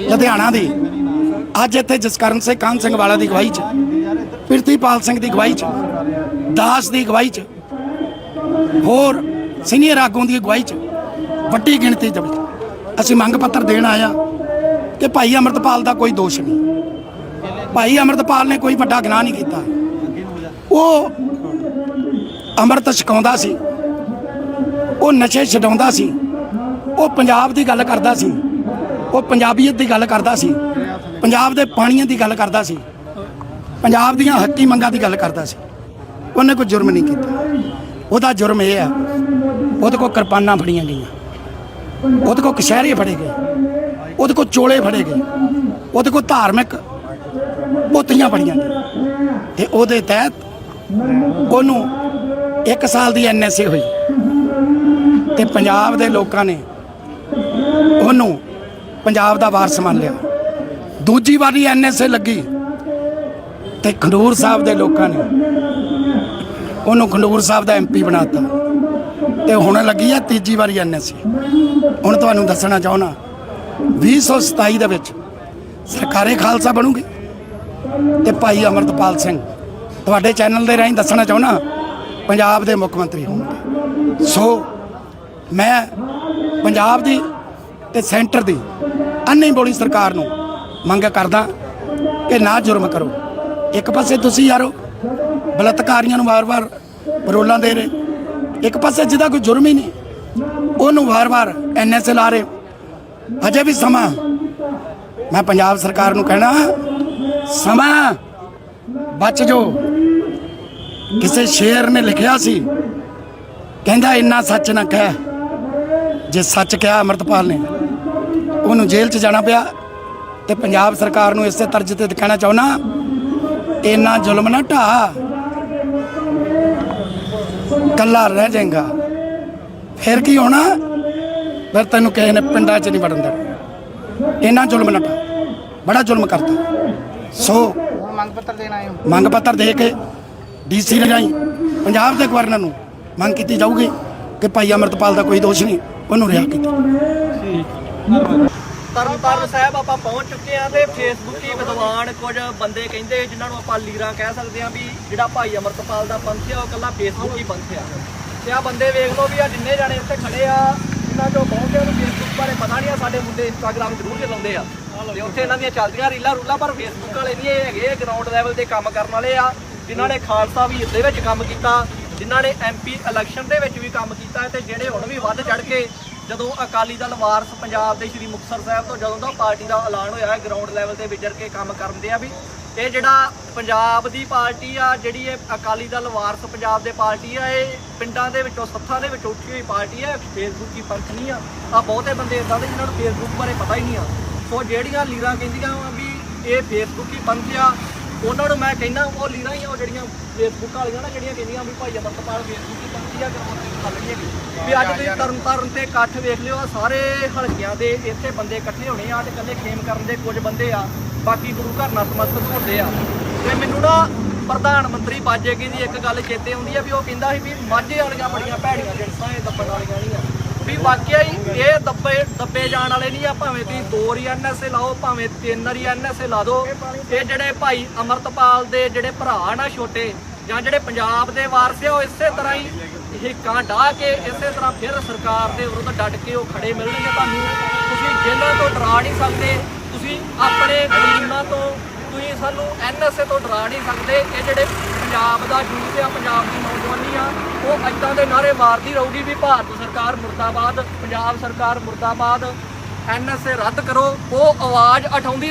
ਲੁਧਿਆਣਾ ਦੀ, ਅੱਜ ਇੱਥੇ ਜਸਕਰਨ ਸਿੰਘ ਕਾਨ ਸਿੰਘ ਵਾਲਾ ਦੀ ਅਗਵਾਈ 'ਚ, ਪ੍ਰਿਤੀਪਾਲ ਸਿੰਘ ਦੀ ਅਗਵਾਈ 'ਚ, ਦਾਸ ਦੀ ਅਗਵਾਈ 'ਚ, ਹੋਰ ਸੀਨੀਅਰ ਆਗੂਆਂ ਦੀ ਅਗਵਾਈ 'ਚ ਵੱਡੀ ਗਿਣਤੀ ਦੇ ਵਿੱਚ ਅਸੀਂ ਮੰਗ ਪੱਤਰ ਦੇਣ ਆਇਆ ਕਿ ਭਾਈ ਅਮਰਤਪਾਲ ਦਾ ਕੋਈ ਦੋਸ਼ ਨਹੀਂ। ਭਾਈ ਅਮਰਤਪਾਲ ਨੇ ਕੋਈ ਵੱਡਾ ਗੁਨਾਹ ਨਹੀਂ ਕੀਤਾ। ਉਹ ਅੰਮ੍ਰਿਤ ਛਕਾਉਂਦਾ ਸੀ। ਉਹ ਨਸ਼ੇ ਛਡਾਉਂਦਾ ਸੀ। ਉਹ ਪੰਜਾਬ ਦੀ ਗੱਲ ਕਰਦਾ ਸੀ। ਉਹ ਪੰਜਾਬੀਅਤ ਦੀ ਗੱਲ ਕਰਦਾ ਸੀ। ਪੰਜਾਬ ਦੇ ਪਾਣੀਆਂ ਦੀ ਗੱਲ ਕਰਦਾ ਸੀ। ਪੰਜਾਬ ਦੀਆਂ ਹੱਕੀ ਮੰਗਾਂ ਦੀ ਗੱਲ ਕਰਦਾ ਸੀ। ਉਹਨੇ ਕੋਈ ਜੁਰਮ ਨਹੀਂ ਕੀਤਾ। ਉਹਦਾ ਜੁਰਮ ਇਹ ਆ ਉਹਦੇ ਕੋਲ ਕਿਰਪਾਨਾਂ ਫੜੀਆਂ ਗਈਆਂ। ਉਹਦੇ ਕੋਲ ਕਸ਼ਹਿਰੇ ਫੜੇ ਗਏ। ਉਹਦੇ ਕੋਲ ਚੋਲੇ ਫੜੇ ਗਏ। ਉਹਦੇ ਕੋਲ ਧਾਰਮਿਕ ਪੋਤੀਆਂ ਫੜੀਆਂ ਗਈਆਂ ਤੇ ਉਹਦੇ ਤਹਿਤ ਉਹਨੂੰ 1 ਸਾਲ ਦੀ ਐਨਐਸਏ ਹੋਈ। ਤੇ ਪੰਜਾਬ ਦੇ ਲੋਕਾਂ ਨੇ ਉਹਨੂੰ ਪੰਜਾਬ ਦਾ ਵਾਰਸ ਮੰਨ ਲਿਆ। ਦੂਜੀ ਵਾਰੀ ਐਨਐਸਏ ਲੱਗੀ ਤੇ ਖੰਡੂਰ ਸਾਹਿਬ ਦੇ ਲੋਕਾਂ ਨੇ ਉਹਨੂੰ ਖੰਡੂਰ ਸਾਹਿਬ ਦਾ ਐਮਪੀ ਬਣਾਤਾ ਤੇ ਹੁਣ ਲੱਗੀ ਆ ਤੀਜੀ ਵਾਰੀ ਐਨਐਸਏ ਹੁਣ ਤੁਹਾਨੂੰ ਦੱਸਣਾ ਚਾਹੁੰਦਾ 2027 ਦੇ ਵਿੱਚ ਸਰਕਾਰੇ ਖਾਲਸਾ ਬਣੂਗੀ। ਤੇ ਭਾਈ ਅਮਰਤਪਾਲ ਸਿੰਘ, ਤੁਹਾਡੇ ਚੈਨਲ ਦੇ ਰਾਹੀਂ ਦੱਸਣਾ ਚਾਹੁੰਦਾ, ਪੰਜਾਬ ਦੇ ਮੁੱਖ ਮੰਤਰੀ ਹੋਣਗੇ ਸੋ, ਮੈਂ ਪੰਜਾਬ ਦੀ ਤੇ ਸੈਂਟਰ ਦੀ ਅੰਨੀ ਬੋਲੀ ਸਰਕਾਰ ਨੂੰ ਮੰਗ ਕਰਦਾ ਕਿ ਨਾ ਜੁਰਮ ਕਰੋ। ਇੱਕ ਪਾਸੇ ਤੁਸੀਂ ਯਾਰੋ, ਬਲਤਕਾਰੀਆਂ ਨੂੰ ਵਾਰ-ਵਾਰ ਪਰੋਲਾਂ ਦੇ ਰਹੇ ਇੱਕ ਪਾਸੇ ਜਿਹਦਾ ਕੋਈ ਜੁਰਮ ਹੀ ਨਹੀਂ, ਉਹਨੂੰ ਵਾਰ-ਵਾਰ ਐਨਐਸਏ ਲਾ ਰਹੇ ਹੋ। ਅਜੇ ਵੀ ਸਮਾਂ। ਮੈਂ ਪੰਜਾਬ ਸਰਕਾਰ ਨੂੰ ਕਹਿਣਾ, ਸਮਾਂ। ਬਚ ਜੋ। ਕਿਸੇ ਸ਼ੇਰ ਨੇ ਲਿਖਿਆ ਸੀ, ਕਹਿੰਦਾ ਇੰਨਾ ਸੱਚ ਨਾ ਕਹਿ। ਜੇ ਸੱਚ ਕਿਹਾ ਅਮਰਤਪਾਲ ਨੇ, ਉਹਨੂੰ ਜੇਲ੍ਹ 'ਚ ਜਾਣਾ ਪਿਆ। ਤੇ ਪੰਜਾਬ ਸਰਕਾਰ ਨੂੰ ਇਸੇ ਤਰਜ ਤੇ ਕਹਿਣਾ ਚਾਹੁੰਨਾ ਇੰਨਾ ਜ਼ੁਲਮ ਨਾ ਢਾ ਕੱਲਾ ਰਹਿ ਜਾਏਗਾ। ਫਿਰ ਕੀ ਹੋਣਾ? ਫਿਰ ਤੈਨੂੰ ਕਿਸੇ ਨੇ ਪਿੰਡਾਂ 'ਚ ਨਹੀਂ ਵੜਨ ਦੇਣਾ। ਇੰਨਾ ਜ਼ੁਲਮ ਨਾ ਢਾ ਬੜਾ ਜ਼ੁਲਮ ਕਰਤਾ। ਸੋ ਮੰਗ ਪੱਤਰ ਦੇਣ ਆਏ ਹੋ? ਮੰਗ ਪੱਤਰ ਦੇ ਕੇ ਡੀਸੀ ਰਾਹੀਂ ਪੰਜਾਬ ਦੇ ਗਵਰਨਰ ਨੂੰ ਮੰਗ ਕੀਤੀ ਜਾਊਗੀ ਕਿ ਭਾਈ ਅਮਰਤਪਾਲ ਦਾ ਕੋਈ ਦੋਸ਼ ਨਹੀਂ ਉਹਨੂੰ ਰਿਹਾ ਕੀਤਾ। ਤਰਨਤਾਰਨ ਸਾਹਿਬ ਆਪਾਂ ਪਹੁੰਚ ਚੁੱਕੇ ਆ ਤੇ ਫੇਸਬੁੱਕੀ ਵਿਦਵਾਨ ਕੁਝ ਬੰਦੇ ਕਹਿੰਦੇ ਜਿਨ੍ਹਾਂ ਨੂੰ ਆਪਾਂ ਲੀਰਾਂ ਕਹਿ ਸਕਦੇ ਆ ਵੀ ਜਿਹੜਾ ਭਾਈ ਅਮਰਤਪਾਲ ਦਾ ਪੰਥ ਆ, ਉਹ ਕੱਲਾ ਫੇਸਬੁੱਕ ਹੀ ਪੰਥ ਆ। ਤੇ ਆ ਬੰਦੇ ਵੇਖ ਲਓ ਵੀ ਆ ਜਿੰਨੇ ਜਾਣੇ ਇੱਥੇ ਖੜੇ ਆ ਇਹਨਾਂ ਚੋਂ ਬਹੁਤਿਆਂ ਨੂੰ ਫੇਸਬੁੱਕ ਬਾਰੇ ਪਤਾ ਨਹੀਂ ਆ ਸਾਡੇ ਮੁੰਡੇ ਇੰਸਟਾਗ੍ਰਾਮ ਜ਼ਰੂਰ ਚਲਾਉਂਦੇ ਆ। ਤੇ ਉੱਥੇ ਇਹਨਾਂ ਦੀਆਂ ਚੱਲਦੀਆਂ ਰੀਲਾਂ ਰੂਲਾਂ, ਪਰ ਫੇਸਬੁੱਕ ਵਾਲੇ ਨਹੀਂ ਇਹ ਹੈਗੇ ਗਰਾਊਂਡ ਲੈਵਲ ਤੇ ਕੰਮ ਕਰਨ ਵਾਲੇ ਆ। ਜਿਨ੍ਹਾਂ ਨੇ ਖਾਲਸਾ ਵੀ ਦੇ ਵਿੱਚ ਕੰਮ ਕੀਤਾ, ਜਿਨ੍ਹਾਂ ਨੇ ਐਮਪੀ ਇਲੈਕਸ਼ਨ ਦੇ ਵਿੱਚ ਵੀ ਕੰਮ ਕੀਤਾ ਹੈ ਤੇ ਜਿਹੜੇ ਹੁਣ ਵੀ ਵੱਧ ਚੜ ਕੇ ਜਦੋਂ ਅਕਾਲੀ ਦਲ ਵਾਰਸ ਪੰਜਾਬ ਦੇ ਸ਼੍ਰੀ ਮੁਕਤਸਰ ਸਾਹਿਬ ਤੋਂ ਜਦੋਂ ਦਾ ਪਾਰਟੀ ਦਾ ਐਲਾਨ ਹੋਇਆ ਹੈ ਗਰਾਊਂਡ ਲੈਵਲ ਤੇ ਵਿਚਰ ਕੇ ਕੰਮ ਕਰਦੇ ਆ ਵੀ, ਇਹ ਜਿਹੜਾ ਪੰਜਾਬ ਦੀ ਪਾਰਟੀ ਆ, ਜਿਹੜੀ ਇਹ ਅਕਾਲੀ ਦਲ ਵਾਰਸ ਪੰਜਾਬ ਦੇ ਪਾਰਟੀ ਆ, ਇਹ ਪਿੰਡਾਂ ਦੇ ਵਿੱਚੋਂ, ਸੱਥਾਂ ਦੇ ਵਿੱਚੋਂ ਉੱਠੀ ਹੋਈ ਪਾਰਟੀ ਆ ਫੇਸਬੁੱਕ ਦੀ ਪੰਥ ਨਹੀਂ ਆ। ਆ ਬਹੁਤੇ ਬੰਦੇ ਇਦਾਂ ਦੇ ਜਿਨ੍ਹਾਂ ਨੂੰ ਫੇਸਬੁੱਕ ਬਾਰੇ ਪਤਾ ਹੀ ਨਹੀਂ ਆ। ਸੋ ਜਿਹੜੀਆਂ ਲੀਰਾਂ ਕਹਿੰਦੀਆਂ ਵਾ ਵੀ ਇਹ ਫੇਸਬੁੱਕ ਹੀ ਪੰਥ ਆ ਉਹਨਾਂ ਨੂੰ ਮੈਂ ਕਹਿੰਦਾ, ਉਹ ਲੀਰਾਂ ਹੀ ਆ, ਉਹ ਜਿਹੜੀਆਂ ਫੇਸਬੁੱਕ ਵਾਲੀਆਂ ਨਾ, ਜਿਹੜੀਆਂ ਕਹਿੰਦੀਆਂ ਵੀ ਭਾਈ ਅਮਰਤਪਾਲ ਫੇਸਬੁੱਕ ਹੀ ਪੰਥੀ ਆ ਗਰਾਊਂਡ ਤੇ ਗੱਲ ਨਹੀਂ ਹੈਗੀ। ਵੀ ਅੱਜ ਤੁਸੀਂ ਤਰਨ ਤਾਰਨ ਤੇ ਇਕੱਠ ਵੇਖ ਲਿਓ, ਆਹ ਸਾਰੇ ਹਲਕਿਆਂ ਦੇ ਇੱਥੇ ਬੰਦੇ ਇਕੱਠੇ ਹੋਣੇ ਆ ਤੇ ਇਕੱਲੇ ਖੇਮ ਕਰਨ ਦੇ ਕੁਝ ਬੰਦੇ ਆ, ਬਾਕੀ ਗੁਰੂ ਘਰ ਨਾਲ ਸਮਰਪਿਤ ਹੁੰਦੇ ਆ। ਤੇ ਮੈਨੂੰ ਨਾ ਪ੍ਰਧਾਨ ਮੰਤਰੀ ਬਾਜੇਗੀ ਦੀ ਇੱਕ ਗੱਲ ਚੇਤੇ ਆਉਂਦੀ ਆ ਵੀ ਉਹ ਕਹਿੰਦਾ ਸੀ ਵੀ ਮਾਝੇ ਵਾਲੀਆਂ ਬੜੀਆਂ ਭੈੜੀਆਂ ਜਿਣਸਾਂ ਇਹ ਦੱਬਣ ਵਾਲੀਆਂ ਨਹੀਂ ਆ। ਵੀ ਵਾਕਿਆ ਹੀ ਇਹ ਦੱਬੇ ਦੱਬੇ ਜਾਣ ਵਾਲੇ ਨਹੀਂ ਆ, ਭਾਵੇਂ ਤੁਸੀਂ ਦੋ ਵਾਰੀ ਐਨਐਸਏ ਲਾਓ, ਭਾਵੇਂ ਤਿੰਨ ਵਾਰੀ ਲਾ ਦਿਓ ਇਹ ਜਿਹੜੇ ਭਾਈ ਅਮਰਤਪਾਲ ਦੇ ਜਿਹੜੇ ਭਰਾ ਨਾ ਛੋਟੇ, ਜਾਂ ਜਿਹੜੇ ਪੰਜਾਬ ਦੇ ਵਾਰਸ ਆ, ਉਹ ਇਸੇ ਤਰ੍ਹਾਂ ਹੀ ਹਿੱਕਾਂ ਢਾਹ ਕੇ ਇਸੇ ਤਰ੍ਹਾਂ ਫਿਰ ਸਰਕਾਰ ਦੇ ਵਿਰੁੱਧ ਡਟ ਕੇ ਉਹ ਖੜੇ ਮਿਲਣਗੇ ਤੁਹਾਨੂੰ। ਤੁਸੀਂ ਜੇਲ੍ਹਾਂ ਤੋਂ ਡਰਾ ਨਹੀਂ ਸਕਦੇ, ਤੁਸੀਂ ਆਪਣੇ ਕਲੀਨਾਂ ਤੋਂ ਤੁਸੀਂ ਸਾਨੂੰ ਐਨਐਸਏ ਤੋਂ ਡਰਾ ਨਹੀਂ ਸਕਦੇ। ਇਹ ਜਿਹੜੇ ਪੰਜਾਬ ਦਾ ਯੂਥ ਆ, ਪੰਜਾਬ ਦੀ ਨੌਜਵਾਨੀ ਆ, ਉਹ ਏਦਾਂ ਦੇ ਨਾਰੇ ਮਾਰਦੀ ਰਹੂਗੀ ਵੀ ਭਾਰਤ ਸਰਕਾਰ ਮੁਰਦਾਬਾਦ, ਪੰਜਾਬ ਸਰਕਾਰ ਮੁਰਦਾਬਾਦ, ਐਨਐਸਏ ਰੱਦ ਕਰੋ, ਉਹ ਆਵਾਜ਼ ਉਠਾਉਂਦੀ ਰਹੂ